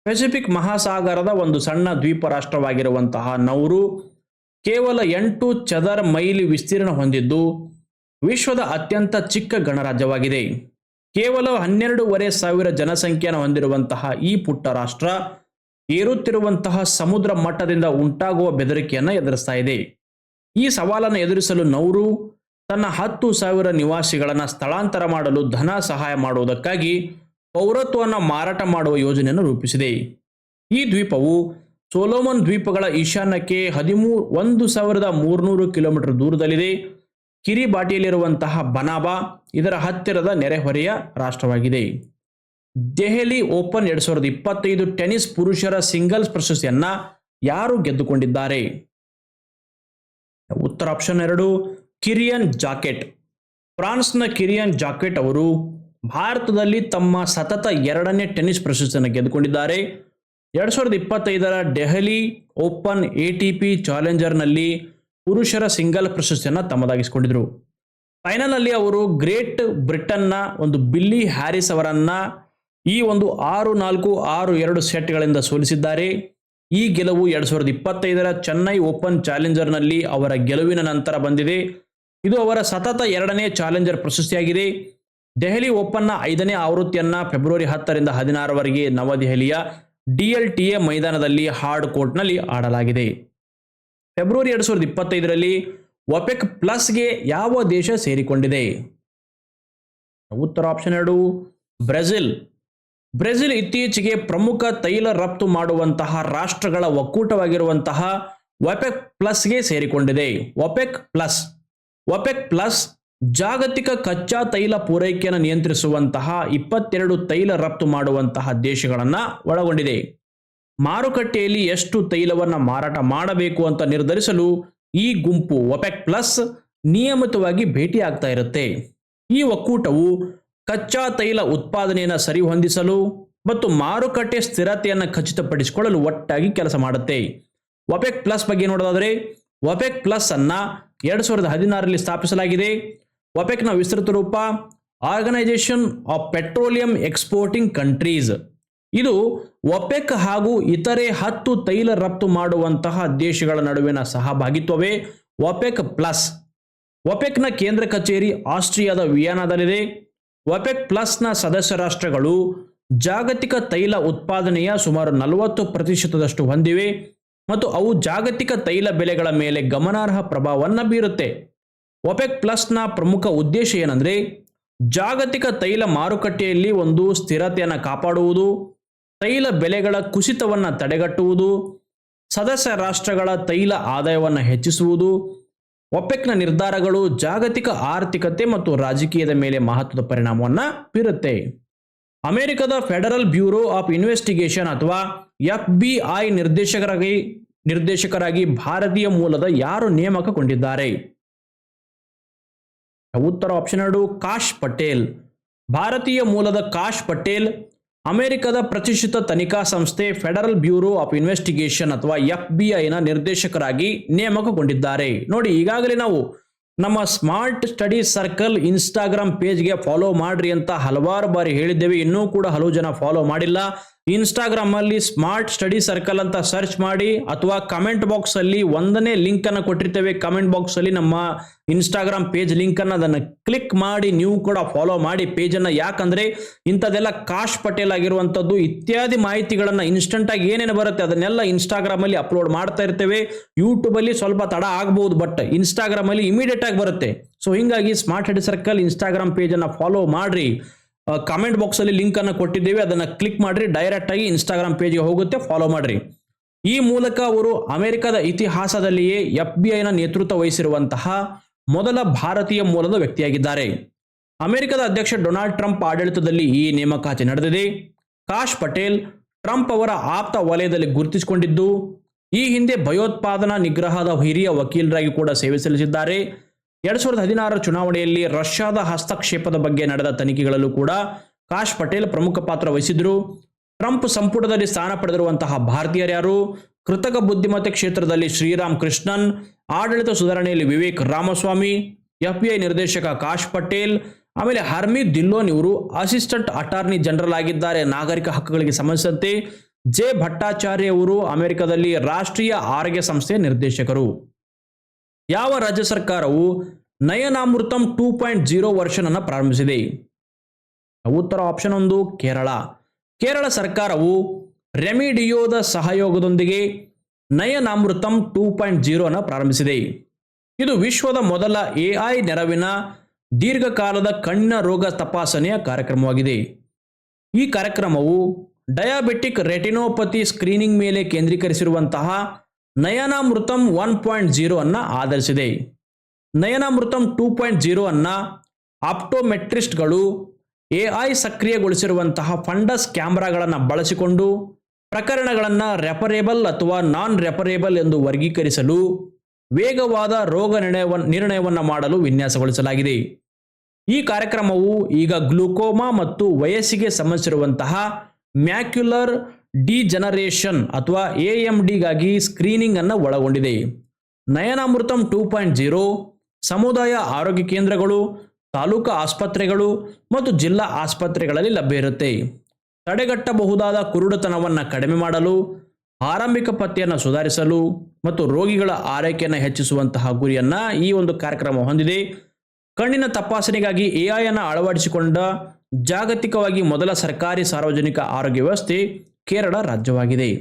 ಪೆಸಿಫಿಕ್ ಮಹಾಸಾಗರದ ಒಂದು ಸಣ್ಣ ದ್ವೀಪ ರಾಷ್ಟ್ರವಾಗಿರುವಂತಹ ನೌರು ಕೇವಲ ಎಂಟು ಚದರ ಮೈಲಿ ವಿಸ್ತೀರ್ಣ ಹೊಂದಿದ್ದು ವಿಶ್ವದ ಅತ್ಯಂತ ಚಿಕ್ಕ ಗಣರಾಜ್ಯವಾಗಿದೆ. ಕೇವಲ ಹನ್ನೆರಡೂವರೆ ಸಾವಿರ ಜನಸಂಖ್ಯೆಯನ್ನು ಹೊಂದಿರುವಂತಹ ಈ ಪುಟ್ಟ ರಾಷ್ಟ್ರ, ಏರುತ್ತಿರುವಂತಹ ಸಮುದ್ರ ಮಟ್ಟದಿಂದ ಉಂಟಾಗುವ ಬೆದರಿಕೆಯನ್ನು ಎದುರಿಸ್ತಾ ಇದೆ. ಈ ಸವಾಲನ್ನು ಎದುರಿಸಲು ನೌರು ತನ್ನ ಹತ್ತು ಸಾವಿರ ನಿವಾಸಿಗಳನ್ನು ಸ್ಥಳಾಂತರ ಮಾಡಲು ಧನ ಸಹಾಯ ಮಾಡುವುದಕ್ಕಾಗಿ ಪೌರತ್ವವನ್ನು ಮಾರಾಟ ಮಾಡುವ ಯೋಜನೆಯನ್ನು ರೂಪಿಸಿದೆ. ಈ ದ್ವೀಪವು ಸೋಲೋಮನ್ ದ್ವೀಪಗಳ ಈಶಾನ್ಯಕ್ಕೆ ಹದಿಮೂರು, ಒಂದು ಸಾವಿರದ ಮೂರುನೂರು ಕಿಲೋಮೀಟರ್ ದೂರದಲ್ಲಿದೆ. ಕಿರಿಬಾಟಿಯಲ್ಲಿರುವಂತಹ ಬನಾಬಾ ಇದರ ಹತ್ತಿರದ ನೆರೆಹೊರೆಯ ರಾಷ್ಟ್ರವಾಗಿದೆ. ದೆಹಲಿ ಓಪನ್ ಎರಡ್ ಸಾವಿರದ ಇಪ್ಪತ್ತೈದು ಟೆನಿಸ್ ಪುರುಷರ ಸಿಂಗಲ್ಸ್ ಪ್ರಶಸ್ತಿಯನ್ನ ಯಾರು ಗೆದ್ದುಕೊಂಡಿದ್ದಾರೆ? ಉತ್ತರ ಆಪ್ಷನ್ ಎರಡು, ಕಿರಿಯನ್ ಜಾಕೆಟ್. ಫ್ರಾನ್ಸ್ನ ಕಿರಿಯನ್ ಜಾಕೆಟ್ ಅವರು ಭಾರತದಲ್ಲಿ ತಮ್ಮ ಸತತ ಎರಡನೇ ಟೆನಿಸ್ ಪ್ರಶಸ್ತಿಯನ್ನು ಗೆದ್ದುಕೊಂಡಿದ್ದಾರೆ. ಎರಡು ಸಾವಿರದ ಇಪ್ಪತ್ತೈದರ Delhi open A T P ಚಾಲೆಂಜರ್ನಲ್ಲಿ ಪುರುಷರ ಸಿಂಗಲ್ ಪ್ರಶಸ್ತಿಯನ್ನು ತಮ್ಮದಾಗಿಸಿಕೊಂಡಿದ್ರು. ಫೈನಲ್ನಲ್ಲಿ ಅವರು ಗ್ರೇಟ್ ಬ್ರಿಟನ್ನ ಒಂದು ಬಿಲ್ಲಿ ಹ್ಯಾರಿಸ್ ಅವರನ್ನ ಈ ಒಂದು ಆರು ನಾಲ್ಕು ಆರು ಎರಡು ಸೆಟ್ಗಳಿಂದ ಸೋಲಿಸಿದ್ದಾರೆ. ಈ ಗೆಲುವು ಎರಡ್ ಸಾವಿರದ ಇಪ್ಪತ್ತೈದರ ಚೆನ್ನೈ ಓಪನ್ ಚಾಲೆಂಜರ್ನಲ್ಲಿ ಅವರ ಗೆಲುವಿನ ನಂತರ ಬಂದಿದೆ. ಇದು ಅವರ ಸತತ ಎರಡನೇ ಚಾಲೆಂಜರ್ ಪ್ರಶಸ್ತಿಯಾಗಿದೆ. ದೆಹಲಿ ಓಪನ್ನ ಐದನೇ ಆವೃತ್ತಿಯನ್ನ ಫೆಬ್ರವರಿ ಹತ್ತರಿಂದ ಹದಿನಾರವರೆಗೆ ನವದೆಹಲಿಯ ಡಿಎಲ್ಟಿಎ ಮೈದಾನದಲ್ಲಿ ಹಾರ್ಡ್ ಕೋರ್ಟ್ನಲ್ಲಿ ಆಡಲಾಗಿದೆ. ಫೆಬ್ರವರಿ ಎರಡು ಸಾವಿರದ ಇಪ್ಪತ್ತೈದರಲ್ಲಿ ಒಪೆಕ್ ಪ್ಲಸ್ಗೆ ಯಾವ ದೇಶ ಸೇರಿಕೊಂಡಿದೆ? ಉತ್ತರ ಆಪ್ಷನ್ ಎರಡು, ಬ್ರೆಜಿಲ್. ಬ್ರೆಜಿಲ್ ಇತ್ತೀಚೆಗೆ ಪ್ರಮುಖ ತೈಲ ರಫ್ತು ಮಾಡುವಂತಹ ರಾಷ್ಟ್ರಗಳ ಒಕ್ಕೂಟವಾಗಿರುವಂತಹ ಒಪೆಕ್ ಪ್ಲಸ್ಗೆ ಸೇರಿಕೊಂಡಿದೆ. OPEC plus. ಒಪೆಕ್ ಪ್ಲಸ್ ಜಾಗತಿಕ ಕಚ್ಚಾ ತೈಲ ಪೂರೈಕೆಯನ್ನು ನಿಯಂತ್ರಿಸುವಂತಹ ಇಪ್ಪತ್ತೆರಡು ತೈಲ ರಫ್ತು ಮಾಡುವಂತಹ ದೇಶಗಳನ್ನು ಒಳಗೊಂಡಿದೆ. ಮಾರುಕಟ್ಟೆಯಲ್ಲಿ ಎಷ್ಟು ತೈಲವನ್ನು ಮಾರಾಟ ಮಾಡಬೇಕು ಅಂತ ನಿರ್ಧರಿಸಲು ಈ ಗುಂಪು ಒಪೆಕ್ ಪ್ಲಸ್ ನಿಯಮಿತವಾಗಿ ಭೇಟಿ ಆಗ್ತಾ ಇರುತ್ತೆ. ಈ ಒಕ್ಕೂಟವು ಕಚ್ಚಾ ತೈಲ ಉತ್ಪಾದನೆಯನ್ನು ಸರಿಹೊಂದಿಸಲು ಮತ್ತು ಮಾರುಕಟ್ಟೆ ಸ್ಥಿರತೆಯನ್ನು ಖಚಿತಪಡಿಸಿಕೊಳ್ಳಲು ಒಟ್ಟಾಗಿ ಕೆಲಸ ಮಾಡುತ್ತೆ. ಒಪೆಕ್ ಪ್ಲಸ್ ಬಗ್ಗೆ ನೋಡೋದಾದರೆ, ಒಪೆಕ್ ಪ್ಲಸ್ ಅನ್ನ ಎರಡ್ ಸಾವಿರದ ಹದಿನಾರರಲ್ಲಿ ಸ್ಥಾಪಿಸಲಾಗಿದೆ. ಒಪೆಕ್ನ ವಿಸ್ತೃತ ರೂಪ organisation of petroleum exporting countries ಇದು ಒಪೆಕ್ ಹಾಗೂ ಇತರೆ ಹತ್ತು ತೈಲ ರಫ್ತು ಮಾಡುವಂತಹ ದೇಶಗಳ ನಡುವಿನ ಸಹಭಾಗಿತ್ವವೇ ಒಪೆಕ್ ಪ್ಲಸ್. ಒಪೆಕ್ನ ಕೇಂದ್ರ ಕಚೇರಿ ಆಸ್ಟ್ರಿಯಾದ ವಿಯಾನದಲ್ಲಿದೆ. ಒಪೆಕ್ ಪ್ಲಸ್ನ ಸದಸ್ಯ ರಾಷ್ಟ್ರಗಳು ಜಾಗತಿಕ ತೈಲ ಉತ್ಪಾದನೆಯ ಸುಮಾರು ನಲವತ್ತು ಪ್ರತಿಶತದಷ್ಟು ಹೊಂದಿವೆ ಮತ್ತು ಅವು ಜಾಗತಿಕ ತೈಲ ಬೆಲೆಗಳ ಮೇಲೆ ಗಮನಾರ್ಹ ಪ್ರಭಾವವನ್ನು ಬೀರುತ್ತೆ. ಒಪೆಕ್ ಪ್ಲಸ್ನ ಪ್ರಮುಖ ಉದ್ದೇಶ ಏನಂದರೆ ಜಾಗತಿಕ ತೈಲ ಮಾರುಕಟ್ಟೆಯಲ್ಲಿ ಒಂದು ಸ್ಥಿರತೆಯನ್ನು ಕಾಪಾಡುವುದು ತೈಲ ಬೆಲೆಗಳ ಕುಸಿತವನ್ನು ತಡೆಗಟ್ಟುವುದು, ಸದಸ್ಯ ರಾಷ್ಟ್ರಗಳ ತೈಲ ಆದಾಯವನ್ನು ಹೆಚ್ಚಿಸುವುದು, ಒಪೆಕ್ನ ನಿರ್ಧಾರಗಳು ಜಾಗತಿಕ ಆರ್ಥಿಕತೆ ಮತ್ತು ರಾಜಕೀಯದ ಮೇಲೆ ಮಹತ್ವದ ಪರಿಣಾಮವನ್ನು ಬೀರುತ್ತೆ. ಅಮೆರಿಕದ ಫೆಡರಲ್ ಬ್ಯೂರೋ ಆಫ್ ಇನ್ವೆಸ್ಟಿಗೇಷನ್ ಅಥವಾ ಎಫ್ ಬಿ ಐ ನಿರ್ದೇಶಕರಾಗಿ ನಿರ್ದೇಶಕರಾಗಿ ಭಾರತೀಯ ಮೂಲದ ಯಾರು ನೇಮಕಗೊಂಡಿದ್ದಾರೆ ಉತ್ತರ ಆಪ್ಷನ್ ಎರಡು, ಕಾಶ್ ಪಟೇಲ್. ಭಾರತೀಯ ಮೂಲದ ಕಾಶ್ ಪಟೇಲ್ ಅಮೆರಿಕದ ಪ್ರತಿಷ್ಠಿತ ತನಿಖಾ ಸಂಸ್ಥೆ ಫೆಡರಲ್ ಬ್ಯೂರೋ ಆಫ್ ಇನ್ವೆಸ್ಟಿಗೇಷನ್ ಅಥವಾ ಎಫ್ ಬಿ ನಿರ್ದೇಶಕರಾಗಿ ನೇಮಕಗೊಂಡಿದ್ದಾರೆ. ನೋಡಿ, ಈಗಾಗಲೇ ನಾವು ನಮ್ಮ ಸ್ಮಾರ್ಟ್ ಸ್ಟಡಿ ಸರ್ಕಲ್ ಇನ್ಸ್ಟಾಗ್ರಾಮ್ ಪೇಜ್ಗೆ ಫಾಲೋ ಮಾಡ್ರಿ ಅಂತ ಹಲವಾರು ಬಾರಿ ಹೇಳಿದ್ದೇವೆ. ಇನ್ನೂ ಕೂಡ ಹಲವು ಜನ ಫಾಲೋ ಮಾಡಿಲ್ಲ. ಇನ್ಸ್ಟಾಗ್ರಾಮ್ ಅಲ್ಲಿ ಸ್ಮಾರ್ಟ್ ಸ್ಟಡಿ ಸರ್ಕಲ್ ಅಂತ ಸರ್ಚ್ ಮಾಡಿ ಅಥವಾ ಕಮೆಂಟ್ ಬಾಕ್ಸ್ ಅಲ್ಲಿ ಒಂದನೇ ಲಿಂಕ್ ಅನ್ನು ಕೊಟ್ಟಿರ್ತೇವೆ. ಕಮೆಂಟ್ ಬಾಕ್ಸ್ ಅಲ್ಲಿ ನಮ್ಮ ಇನ್ಸ್ಟಾಗ್ರಾಮ್ ಪೇಜ್ ಲಿಂಕ್ ಅನ್ನು ಅದನ್ನು ಕ್ಲಿಕ್ ಮಾಡಿ ನೀವು ಕೂಡ ಫಾಲೋ ಮಾಡಿ ಪೇಜನ್ನು ಯಾಕಂದರೆ ಇಂಥದ್ದೆಲ್ಲ ಕಾಶ್ ಪಟೇಲ್ ಆಗಿರುವಂತದ್ದು ಇತ್ಯಾದಿ ಮಾಹಿತಿಗಳನ್ನು ಇನ್ಸ್ಟಂಟಾಗಿ ಏನೇನು ಬರುತ್ತೆ ಅದನ್ನೆಲ್ಲ ಇನ್ಸ್ಟಾಗ್ರಾಮ್ ಅಲ್ಲಿ ಅಪ್ಲೋಡ್ ಮಾಡ್ತಾ ಇರ್ತೇವೆ. ಯೂಟ್ಯೂಬಲ್ಲಿ ಸ್ವಲ್ಪ ತಡ ಆಗಬಹುದು ಬಟ್ ಇನ್ಸ್ಟಾಗ್ರಾಮಲ್ಲಿ ಅಲ್ಲಿ ಇಮಿಡಿಯೇಟ್ ಆಗಿ ಬರುತ್ತೆ. ಸೊ ಹಿಂಗಾಗಿ ಸ್ಮಾರ್ಟ್ ಹೆಡ್ ಸರ್ಕಲ್ ಇನ್ಸ್ಟಾಗ್ರಾಮ್ ಪೇಜನ್ನು ಫಾಲೋ ಮಾಡ್ರಿ. ಕಮೆಂಟ್ ಬಾಕ್ಸ್ ಅಲ್ಲಿ ಲಿಂಕ್ ಅನ್ನು ಕೊಟ್ಟಿದ್ದೇವೆ. ಅದನ್ನ ಕ್ಲಿಕ್ ಮಾಡ್ರಿ. ಡೈರೆಕ್ಟ್ ಆಗಿ ಇನ್ಸ್ಟಾಗ್ರಾಮ್ ಪೇಜ್ಗೆ ಹೋಗುತ್ತೆ. ಫಾಲೋ ಮಾಡ್ರಿ. ಈ ಮೂಲಕ ಅವರು ಅಮೆರಿಕದ ಇತಿಹಾಸದಲ್ಲಿಯೇ ಎಫ್ ಬಿ ಐನ ನೇತೃತ್ವ ವಹಿಸಿರುವಂತಹ ಮೊದಲ ಭಾರತೀಯ ಮೂಲದ ವ್ಯಕ್ತಿಯಾಗಿದ್ದಾರೆ. ಅಮೆರಿಕದ ಅಧ್ಯಕ್ಷ ಡೊನಾಲ್ಡ್ ಟ್ರಂಪ್ ಆಡಳಿತದಲ್ಲಿ ಈ ನೇಮಕಾತಿ ನಡೆದಿದೆ. ಕಾಶ್ ಪಟೇಲ್ ಟ್ರಂಪ್ ಅವರ ಆಪ್ತ ವಲಯದಲ್ಲಿ ಗುರುತಿಸಿಕೊಂಡಿದ್ದು, ಈ ಹಿಂದೆ ಭಯೋತ್ಪಾದನಾ ನಿಗ್ರಹದ ಹಿರಿಯ ವಕೀಲರಾಗಿ ಕೂಡ ಸೇವೆ ಸಲ್ಲಿಸಿದ್ದಾರೆ. ಎರಡ್ ಸಾವಿರದ ಹದಿನಾರರ ಚುನಾವಣೆಯಲ್ಲಿ ರಷ್ಯಾದ ಹಸ್ತಕ್ಷೇಪದ ಬಗ್ಗೆ ನಡೆದ ತನಿಖೆಗಳಲ್ಲೂ ಕೂಡ ಕಾಶ್ ಪಟೇಲ್ ಪ್ರಮುಖ ಪಾತ್ರ ವಹಿಸಿದ್ರು. ಟ್ರಂಪ್ ಸಂಪುಟದಲ್ಲಿ ಸ್ಥಾನ ಪಡೆದಿರುವಂತಹ ಭಾರತೀಯರ್ಯಾರು ಕೃತಕ ಬುದ್ಧಿಮತ್ತೆ ಕ್ಷೇತ್ರದಲ್ಲಿ ಶ್ರೀರಾಮ್ ಕೃಷ್ಣನ್, ಆಡಳಿತ ಸುಧಾರಣೆಯಲ್ಲಿ ವಿವೇಕ್ ರಾಮಸ್ವಾಮಿ, ಎಫ್ಬಿಐ ನಿರ್ದೇಶಕ ಕಾಶ್ ಪಟೇಲ್, ಆಮೇಲೆ ಹರ್ಮಿ ದಿಲ್ಲೋನ್ ಇವರು ಅಸಿಸ್ಟೆಂಟ್ ಅಟಾರ್ನಿ ಜನರಲ್ ಆಗಿದ್ದಾರೆ ನಾಗರಿಕ ಹಕ್ಕುಗಳಿಗೆ ಸಂಬಂಧಿಸಿದಂತೆ. ಜೆ ಭಟ್ಟಾಚಾರ್ಯ ಅವರು ಅಮೆರಿಕದಲ್ಲಿ ರಾಷ್ಟ್ರೀಯ ಆರೋಗ್ಯ ಸಂಸ್ಥೆಯ ನಿರ್ದೇಶಕರು. ಯಾವ ರಾಜ್ಯ ಸರ್ಕಾರವು Nayanamritham two point zero version ಅನ್ನು ಪ್ರಾರಂಭಿಸಿದೆ? ಉತ್ತರ ಆಪ್ಷನ್ ಒಂದು, ಕೇರಳ. ಕೇರಳ ಸರ್ಕಾರವು ರೆಮಿಡಿಯೋದ ಸಹಯೋಗದೊಂದಿಗೆ ನಯನಾಮೃತಂ ಟೂ ಪಾಯಿಂಟ್ ಜೀರೋ ಅನ್ನು ಪ್ರಾರಂಭಿಸಿದೆ. ಇದು ವಿಶ್ವದ ಮೊದಲ ಎಐ ನೆರವಿನ ದೀರ್ಘಕಾಲದ ಕಣ್ಣಿನ ರೋಗ ತಪಾಸಣೆಯ ಕಾರ್ಯಕ್ರಮವಾಗಿದೆ. ಈ ಕಾರ್ಯಕ್ರಮವು ಡಯಾಬಿಟಿಕ್ ರೆಟಿನೋಪತಿ ಸ್ಕ್ರೀನಿಂಗ್ ಮೇಲೆ ಕೇಂದ್ರೀಕರಿಸಿರುವಂತಹ ನಯನಾಮೃತಂ ಒನ್ ಪಾಯಿಂಟ್ ಜೀರೋ ಅನ್ನ ಆಧರಿಸಿದೆ. ನಯನಾಮೃತಂ ಟೂ ಪಾಯಿಂಟ್ ಜೀರೋ ಅನ್ನ ಆಪ್ಟೋಮೆಟ್ರಿಸ್ಟ್ಗಳು ಎಐ ಸಕ್ರಿಯಗೊಳಿಸಿರುವಂತಹ ಫಂಡಸ್ ಕ್ಯಾಮ್ರಾಗಳನ್ನು ಬಳಸಿಕೊಂಡು ಪ್ರಕರಣಗಳನ್ನು ರೆಫರೇಬಲ್ ಅಥವಾ ನಾನ್ ರೆಫರೇಬಲ್ ಎಂದು ವರ್ಗೀಕರಿಸಲು ವೇಗವಾದ ರೋಗ ನಿರ್ಣಯವ, ನಿರ್ಣಯವನ್ನು ಮಾಡಲು ವಿನ್ಯಾಸಗೊಳಿಸಲಾಗಿದೆ. ಈ ಕಾರ್ಯಕ್ರಮವು ಈಗ ಗ್ಲೂಕೋಮಾ ಮತ್ತು ವಯಸ್ಸಿಗೆ ಸಂಬಂಧಿಸಿರುವಂತಹ ಮ್ಯಾಕ್ಯುಲರ್ ಡಿಜನರೇಷನ್ ಅಥವಾ ಎ ಎಂ ಡಿಗಾಗಿ ಸ್ಕ್ರೀನಿಂಗ್ ಅನ್ನು ಒಳಗೊಂಡಿದೆ. ನಯನಾಮೃತಂ ಟೂ ಪಾಯಿಂಟ್ ಜೀರೋ, ಸಮುದಾಯ ಆರೋಗ್ಯ ಕೇಂದ್ರಗಳು, ತಾಲೂಕು ಆಸ್ಪತ್ರೆಗಳು ಮತ್ತು ಜಿಲ್ಲಾ ಆಸ್ಪತ್ರೆಗಳಲ್ಲಿ ಲಭ್ಯ ಇರುತ್ತೆ. ತಡೆಗಟ್ಟಬಹುದಾದ ಕುರುಡುತನವನ್ನು ಕಡಿಮೆ ಮಾಡಲು, ಆರಂಭಿಕ ಪತ್ತೆಯನ್ನು ಸುಧಾರಿಸಲು ಮತ್ತು ರೋಗಿಗಳ ಆರೈಕೆಯನ್ನು ಹೆಚ್ಚಿಸುವಂತಹ ಗುರಿಯನ್ನು ಈ ಒಂದು ಕಾರ್ಯಕ್ರಮ ಹೊಂದಿದೆ. ಕಣ್ಣಿನ ತಪಾಸಣೆಗಾಗಿ ಎಐ ಅನ್ನು ಅಳವಡಿಸಿಕೊಂಡ ಜಾಗತಿಕವಾಗಿ ಮೊದಲ ಸರ್ಕಾರಿ ಸಾರ್ವಜನಿಕ ಆರೋಗ್ಯ ವ್ಯವಸ್ಥೆ ಕೇರಳ ರಾಜ್ಯವಾಗಿದೆ.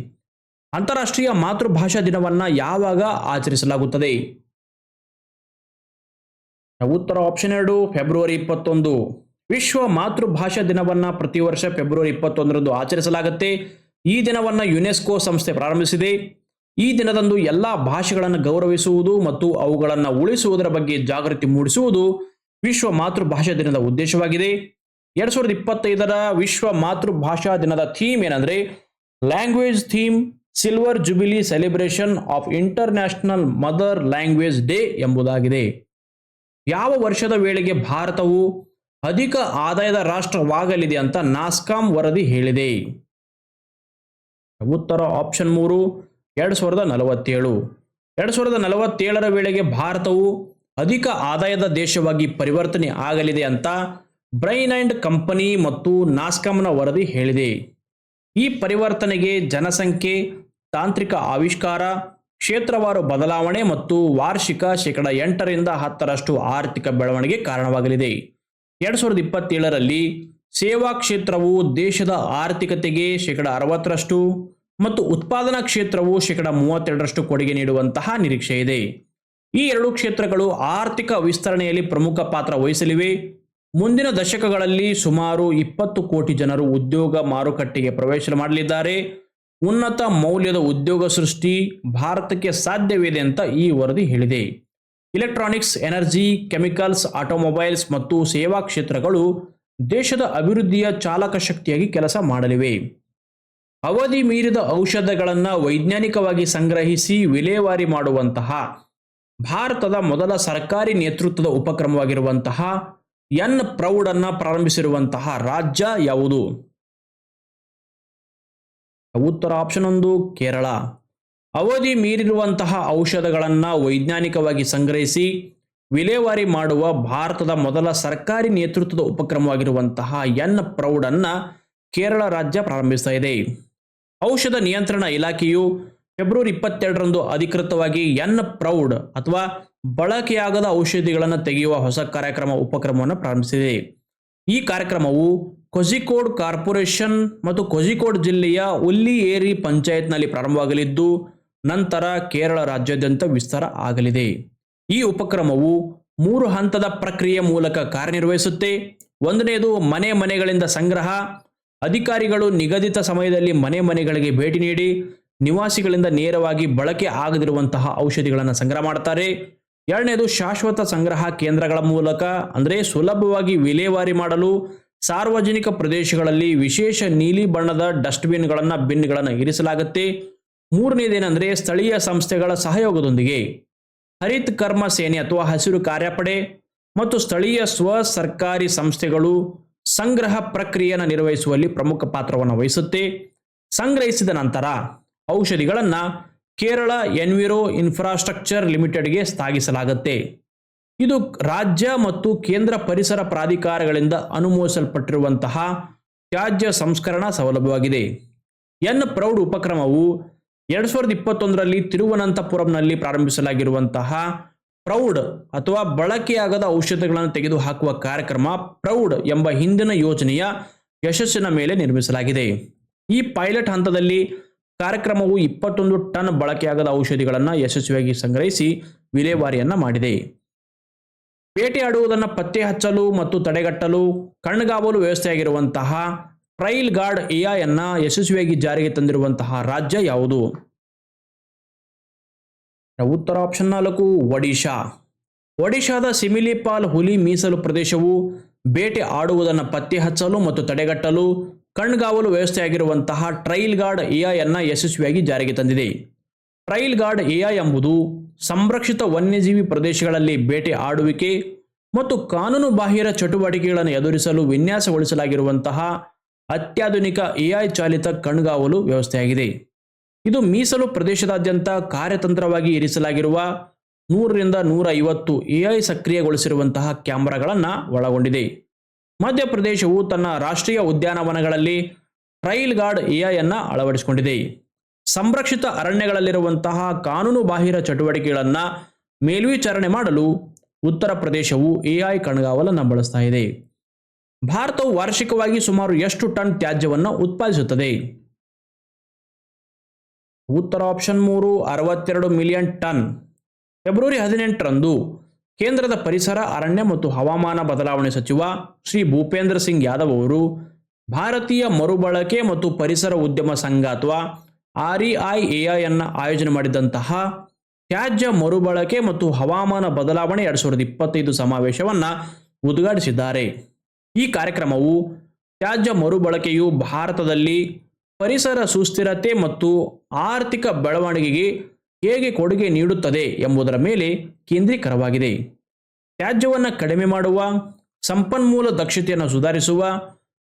ಅಂತಾರಾಷ್ಟ್ರೀಯ ಮಾತೃಭಾಷಾ ದಿನವನ್ನು ಯಾವಾಗ ಆಚರಿಸಲಾಗುತ್ತದೆ? ಉತ್ತರ ಆಪ್ಷನ್ ಎರಡು ಫೆಬ್ರವರಿ ಇಪ್ಪತ್ತೊಂದು. ವಿಶ್ವ ಮಾತೃಭಾಷಾ ದಿನವನ್ನು ಪ್ರತಿ ವರ್ಷ ಫೆಬ್ರವರಿ ಇಪ್ಪತ್ತೊಂದರಂದು ಆಚರಿಸಲಾಗುತ್ತೆ. ಈ ದಿನವನ್ನು ಯುನೆಸ್ಕೋ ಸಂಸ್ಥೆ ಪ್ರಾರಂಭಿಸಿದೆ. ಈ ದಿನದಂದು ಎಲ್ಲ ಭಾಷೆಗಳನ್ನು ಗೌರವಿಸುವುದು ಮತ್ತು ಅವುಗಳನ್ನು ಉಳಿಸುವುದರ ಬಗ್ಗೆ ಜಾಗೃತಿ ಮೂಡಿಸುವುದು ವಿಶ್ವ ಮಾತೃಭಾಷಾ ದಿನದ ಉದ್ದೇಶವಾಗಿದೆ. ಎರಡ್ ಸಾವಿರದ ಇಪ್ಪತ್ತೈದರ ವಿಶ್ವ ಮಾತೃಭಾಷಾ ದಿನದ ಥೀಮ್ ಏನಂದ್ರೆ language theme silver jubilee celebration of international mother language day ಎಂಬುದಾಗಿದೆ. ಯಾವ ವರ್ಷದ ವೇಳೆಗೆ ಭಾರತವು ಅಧಿಕ ಆದಾಯದ ರಾಷ್ಟ್ರವಾಗಲಿದೆ ಅಂತ ನಾಸ್ಕಾಂ ವರದಿ ಹೇಳಿದೆ. ಉತ್ತರ ಆಪ್ಷನ್ ಮೂರು, ಎರಡು ಸಾವಿರದ ನಲವತ್ತೇಳು. ಎರಡು ಸಾವಿರದ ನಲವತ್ತೇಳರ ವೇಳೆಗೆ ಭಾರತವು ಅಧಿಕ ಆದಾಯದ ದೇಶವಾಗಿ ಪರಿವರ್ತನೆ ಆಗಲಿದೆ ಅಂತ ಬ್ರೈನ್ ಅಂಡ್ ಕಂಪನಿ ಮತ್ತು ನಾಸ್ಕಾಂನ ವರದಿ ಹೇಳಿದೆ. ಈ ಪರಿವರ್ತನೆಗೆ ಜನಸಂಖ್ಯೆ, ತಾಂತ್ರಿಕ ಆವಿಷ್ಕಾರ, ಕ್ಷೇತ್ರವಾರು ಬದಲಾವಣೆ ಮತ್ತು ವಾರ್ಷಿಕ ಶೇಕಡ ಎಂಟರಿಂದ ಹತ್ತರಷ್ಟು ಆರ್ಥಿಕ ಬೆಳವಣಿಗೆ ಕಾರಣವಾಗಲಿದೆ. ಎರಡು ಸಾವಿರದ ಇಪ್ಪತ್ತೇಳರಲ್ಲಿ ಸೇವಾ ಕ್ಷೇತ್ರವು ದೇಶದ ಆರ್ಥಿಕತೆಗೆ ಶೇಕಡ ಅರವತ್ತರಷ್ಟು ಮತ್ತು ಉತ್ಪಾದನಾ ಕ್ಷೇತ್ರವು ಶೇಕಡ ಮೂವತ್ತೆರಡರಷ್ಟು ಕೊಡುಗೆ ನೀಡುವಂತಹ ನಿರೀಕ್ಷೆ ಇದೆ ಈ ಎರಡು ಕ್ಷೇತ್ರಗಳು ಆರ್ಥಿಕ ವಿಸ್ತರಣೆಯಲ್ಲಿ ಪ್ರಮುಖ ಪಾತ್ರ ವಹಿಸಲಿವೆ. ಮುಂದಿನ ದಶಕಗಳಲ್ಲಿ ಸುಮಾರು ಇಪ್ಪತ್ತು ಕೋಟಿ ಜನರು ಉದ್ಯೋಗ ಮಾರುಕಟ್ಟೆಗೆ ಪ್ರವೇಶ ಮಾಡಲಿದ್ದಾರೆ. ಉನ್ನತ ಮೌಲ್ಯದ ಉದ್ಯೋಗ ಸೃಷ್ಟಿ ಭಾರತಕ್ಕೆ ಸಾಧ್ಯವಿದೆ ಅಂತ ಈ ವರದಿ ಹೇಳಿದೆ. ಇಲೆಕ್ಟ್ರಾನಿಕ್ಸ್, ಎನರ್ಜಿ, ಕೆಮಿಕಲ್ಸ್, ಆಟೋಮೊಬೈಲ್ಸ್ ಮತ್ತು ಸೇವಾ ಕ್ಷೇತ್ರಗಳು ದೇಶದ ಅಭಿವೃದ್ಧಿಯ ಚಾಲಕ ಶಕ್ತಿಯಾಗಿ ಕೆಲಸ ಮಾಡಲಿವೆ. ಅವಧಿ ಮೀರಿದ ಔಷಧಗಳನ್ನು ವೈಜ್ಞಾನಿಕವಾಗಿ ಸಂಗ್ರಹಿಸಿ ವಿಲೇವಾರಿ ಮಾಡುವಂತಹ, ಭಾರತದ ಮೊದಲ ಸರ್ಕಾರಿ ನೇತೃತ್ವದ ಉಪಕ್ರಮವಾಗಿರುವಂತಹ ಎನ್ ಪ್ರೌಡ್ ಅನ್ನ ಪ್ರಾರಂಭಿಸಿರುವಂತಹ ರಾಜ್ಯ ಯಾವುದು? ಉತ್ತರ ಆಪ್ಷನ್ ಒಂದು, ಕೇರಳ. ಅವಧಿ ಮೀರಿರುವಂತಹ ಔಷಧಗಳನ್ನು ವೈಜ್ಞಾನಿಕವಾಗಿ ಸಂಗ್ರಹಿಸಿ, ವಿಲೇವಾರಿ ಮಾಡುವ ಭಾರತದ ಮೊದಲ ಸರ್ಕಾರಿ ನೇತೃತ್ವದ ಉಪಕ್ರಮವಾಗಿರುವಂತಹ ಎನ್ ಪ್ರೌಡ್ ಅನ್ನ ಕೇರಳ ರಾಜ್ಯ ಪ್ರಾರಂಭಿಸ್ತಾ ಇದೆ. ಔಷಧ ನಿಯಂತ್ರಣ ಇಲಾಖೆಯು ಫೆಬ್ರವರಿ ಇಪ್ಪತ್ತೆರಡರಂದು ಅಧಿಕೃತವಾಗಿ ಎನ್ ಪ್ರೌಡ್ ಅಥವಾ ಬಳಕೆಯಾಗದ ಔಷಧಿಗಳನ್ನು ತೆಗೆಯುವ ಹೊಸ ಕಾರ್ಯಕ್ರಮ ಉಪಕ್ರಮವನ್ನು ಪ್ರಾರಂಭಿಸಿದೆ. ಈ ಕಾರ್ಯಕ್ರಮವು ಕೊಜಿಕೋಡ್ ಕಾರ್ಪೊರೇಷನ್ ಮತ್ತು ಕೊಜಿಕೋಡ್ ಜಿಲ್ಲೆಯ ಉಲ್ಲಿಯೇರಿ ಪಂಚಾಯತ್ನಲ್ಲಿ ಪ್ರಾರಂಭವಾಗಲಿದ್ದು, ನಂತರ ಕೇರಳ ರಾಜ್ಯಾದ್ಯಂತ ವಿಸ್ತಾರ ಆಗಲಿದೆ. ಈ ಉಪಕ್ರಮವು ಮೂರು ಹಂತದ ಪ್ರಕ್ರಿಯೆ ಮೂಲಕ ಕಾರ್ಯನಿರ್ವಹಿಸುತ್ತೆ. ಒಂದನೆಯದು ಮನೆ ಮನೆಗಳಿಂದ ಸಂಗ್ರಹ. ಅಧಿಕಾರಿಗಳು ನಿಗದಿತ ಸಮಯದಲ್ಲಿ ಮನೆ ಮನೆಗಳಿಗೆ ಭೇಟಿ ನೀಡಿ, ನಿವಾಸಿಗಳಿಂದ ನೇರವಾಗಿ ಬಳಕೆ ಆಗದಿರುವಂತಹ ಔಷಧಿಗಳನ್ನು ಸಂಗ್ರಹ ಮಾಡ್ತಾರೆ. ಎರಡನೇದು ಶಾಶ್ವತ ಸಂಗ್ರಹ ಕೇಂದ್ರಗಳ ಮೂಲಕ, ಅಂದರೆ ಸುಲಭವಾಗಿ ವಿಲೇವಾರಿ ಮಾಡಲು ಸಾರ್ವಜನಿಕ ಪ್ರದೇಶಗಳಲ್ಲಿ ವಿಶೇಷ ನೀಲಿ ಬಣ್ಣದ ಡಸ್ಟ್ಬಿನ್ಗಳನ್ನು, ಬಿನ್ಗಳನ್ನು ಇರಿಸಲಾಗುತ್ತೆ. ಮೂರನೇದೇನೆಂದರೆ ಸ್ಥಳೀಯ ಸಂಸ್ಥೆಗಳ ಸಹಯೋಗದೊಂದಿಗೆ. ಹರಿತ್ ಕರ್ಮ ಸೇನೆ ಅಥವಾ ಹಸಿರು ಕಾರ್ಯಪಡೆ ಮತ್ತು ಸ್ಥಳೀಯ ಸ್ವ ಸರ್ಕಾರಿ ಸಂಸ್ಥೆಗಳು ಸಂಗ್ರಹ ಪ್ರಕ್ರಿಯೆಯನ್ನು ನಿರ್ವಹಿಸುವಲ್ಲಿ ಪ್ರಮುಖ ಪಾತ್ರವನ್ನು ವಹಿಸುತ್ತೆ. ಸಂಗ್ರಹಿಸಿದ ನಂತರ ಔಷಧಿಗಳನ್ನು ಕೇರಳ ಎನ್ವಿರೋ ಇನ್ಫ್ರಾಸ್ಟ್ರಕ್ಚರ್ ಲಿಮಿಟೆಡ್ಗೆ ಸ್ಥಾಗಿಸಲಾಗುತ್ತೆ. ಇದು ರಾಜ್ಯ ಮತ್ತು ಕೇಂದ್ರ ಪರಿಸರ ಪ್ರಾಧಿಕಾರಗಳಿಂದ ಅನುಮೋದಿಸಲ್ಪಟ್ಟಿರುವಂತಹ ತ್ಯಾಜ್ಯ ಸಂಸ್ಕರಣಾ ಸೌಲಭ್ಯವಾಗಿದೆ. ಎನ್ ಪ್ರೌಡ್ ಉಪಕ್ರಮವು ಎರಡು ಸಾವಿರದ ಇಪ್ಪತ್ತೊಂದರಲ್ಲಿ ತಿರುವನಂತಪುರಂನಲ್ಲಿ ಪ್ರಾರಂಭಿಸಲಾಗಿರುವಂತಹ ಪ್ರೌಡ್ ಅಥವಾ ಬಳಕೆಯಾಗದ ಔಷಧಗಳನ್ನು ತೆಗೆದುಹಾಕುವ ಕಾರ್ಯಕ್ರಮ ಪ್ರೌಡ್ ಎಂಬ ಹಿಂದಿನ ಯೋಜನೆಯ ಯಶಸ್ಸಿನ ಮೇಲೆ ನಿರ್ಮಿಸಲಾಗಿದೆ. ಈ ಪೈಲಟ್ ಹಂತದಲ್ಲಿ ಕಾರ್ಯಕ್ರಮವು ಇಪ್ಪತ್ತೊಂದು ಟನ್ ಬಳಕೆಯಾಗದ ಔಷಧಿಗಳನ್ನು ಯಶಸ್ವಿಯಾಗಿ ಸಂಗ್ರಹಿಸಿ ವಿಲೇವಾರಿಯನ್ನ ಮಾಡಿದೆ. ಬೇಟೆಯಾಡುವುದನ್ನು ಪತ್ತೆ ಹಚ್ಚಲು ಮತ್ತು ತಡೆಗಟ್ಟಲು ಕಣ್ಗಾವಲು ವ್ಯವಸ್ಥೆಯಾಗಿರುವಂತಹ ಟ್ರೈಲ್ ಗಾರ್ಡ್ ಎಐಯನ್ನ ಯಶಸ್ವಿಯಾಗಿ ಜಾರಿಗೆ ತಂದಿರುವಂತಹ ರಾಜ್ಯ ಯಾವುದು? ಉತ್ತರ ಆಪ್ಷನ್ ನಾಲ್ಕು, ಒಡಿಶಾ. ಒಡಿಶಾದ ಸಿಮಿಲಿಪಾಲ್ ಹುಲಿ ಮೀಸಲು ಪ್ರದೇಶವು ಬೇಟೆ ಆಡುವುದನ್ನು ಪತ್ತೆ ಹಚ್ಚಲು ಮತ್ತು ತಡೆಗಟ್ಟಲು ಕಣ್ಗಾವಲು ವ್ಯವಸ್ಥೆಯಾಗಿರುವಂತಹ ಟ್ರೈಲ್ ಗಾರ್ಡ್ ಎಐಯನ್ನ ಯಶಸ್ವಿಯಾಗಿ ಜಾರಿಗೆ ತಂದಿದೆ. ಟ್ರೈಲ್ ಗಾರ್ಡ್ ಎಐ ಎಂಬುದು ಸಂರಕ್ಷಿತ ವನ್ಯಜೀವಿ ಪ್ರದೇಶಗಳಲ್ಲಿ ಬೇಟೆ ಆಡುವಿಕೆ ಮತ್ತು ಕಾನೂನು ಬಾಹಿರ ಚಟುವಟಿಕೆಗಳನ್ನು ಎದುರಿಸಲು ವಿನ್ಯಾಸಗೊಳಿಸಲಾಗಿರುವಂತಹ ಅತ್ಯಾಧುನಿಕ ಎಐ ಚಾಲಿತ ಕಣ್ಗಾವಲು ವ್ಯವಸ್ಥೆಯಾಗಿದೆ. ಇದು ಮೀಸಲು ಪ್ರದೇಶದಾದ್ಯಂತ ಕಾರ್ಯತಂತ್ರವಾಗಿ ಇರಿಸಲಾಗಿರುವ ನೂರರಿಂದ ನೂರ ಐವತ್ತು ಎಐ ಸಕ್ರಿಯಗೊಳಿಸಿರುವಂತಹ ಕ್ಯಾಮರಾಗಳನ್ನು ಒಳಗೊಂಡಿದೆ. ಮಧ್ಯಪ್ರದೇಶವು ತನ್ನ ರಾಷ್ಟ್ರೀಯ ಉದ್ಯಾನವನಗಳಲ್ಲಿ ಟ್ರೈಲ್ ಗಾರ್ಡ್ ಎಐ ಅನ್ನು ಅಳವಡಿಸಿಕೊಂಡಿದೆ. ಸಂರಕ್ಷಿತ ಅರಣ್ಯಗಳಲ್ಲಿರುವಂತಹ ಕಾನೂನು ಬಾಹಿರ ಚಟುವಟಿಕೆಗಳನ್ನು ಮೇಲ್ವಿಚಾರಣೆ ಮಾಡಲು ಉತ್ತರ ಪ್ರದೇಶವು ಎಐ ಕಣ್ಗಾವಲನ್ನು ಬಳಸ್ತಾ ಇದೆ. ಭಾರತವು ವಾರ್ಷಿಕವಾಗಿ ಸುಮಾರು ಎಷ್ಟು ಟನ್ ತ್ಯಾಜ್ಯವನ್ನು ಉತ್ಪಾದಿಸುತ್ತದೆ? ಉತ್ತರ ಆಪ್ಷನ್ ಮೂರು, ಅರವತ್ತೆರಡು ಮಿಲಿಯನ್ ಟನ್. ಫೆಬ್ರವರಿ ಹದಿನೆಂಟರಂದು ಕೇಂದ್ರದ ಪರಿಸರ, ಅರಣ್ಯ ಮತ್ತು ಹವಾಮಾನ ಬದಲಾವಣೆ ಸಚಿವ ಶ್ರೀ ಭೂಪೇಂದ್ರ ಸಿಂಗ್ ಯಾದವ್ ಅವರು ಭಾರತೀಯ ಮರುಬಳಕೆ ಮತ್ತು ಪರಿಸರ ಉದ್ಯಮ ಸಂಘ ಅಥವಾ ಆರ್ ಇ ಐ ಅನ್ನು ಆಯೋಜನೆ ಮಾಡಿದಂತಹ ತ್ಯಾಜ್ಯ ಮರುಬಳಕೆ ಮತ್ತು ಹವಾಮಾನ ಬದಲಾವಣೆ ಎರಡು ಸಾವಿರದ ಇಪ್ಪತ್ತೈದು ಸಮಾವೇಶವನ್ನು ಉದ್ಘಾಟಿಸಿದ್ದಾರೆ. ಈ ಕಾರ್ಯಕ್ರಮವು ತ್ಯಾಜ್ಯ ಮರುಬಳಕೆಯು ಭಾರತದಲ್ಲಿ ಪರಿಸರ ಸುಸ್ಥಿರತೆ ಮತ್ತು ಆರ್ಥಿಕ ಬೆಳವಣಿಗೆಗೆ ಹೇಗೆ ಕೊಡುಗೆ ನೀಡುತ್ತದೆ ಎಂಬುದರ ಮೇಲೆ ಕೇಂದ್ರೀಕರವಾಗಿದೆ. ತ್ಯಾಜ್ಯವನ್ನು ಕಡಿಮೆ ಮಾಡುವ, ಸಂಪನ್ಮೂಲ ದಕ್ಷತೆಯನ್ನು ಸುಧಾರಿಸುವ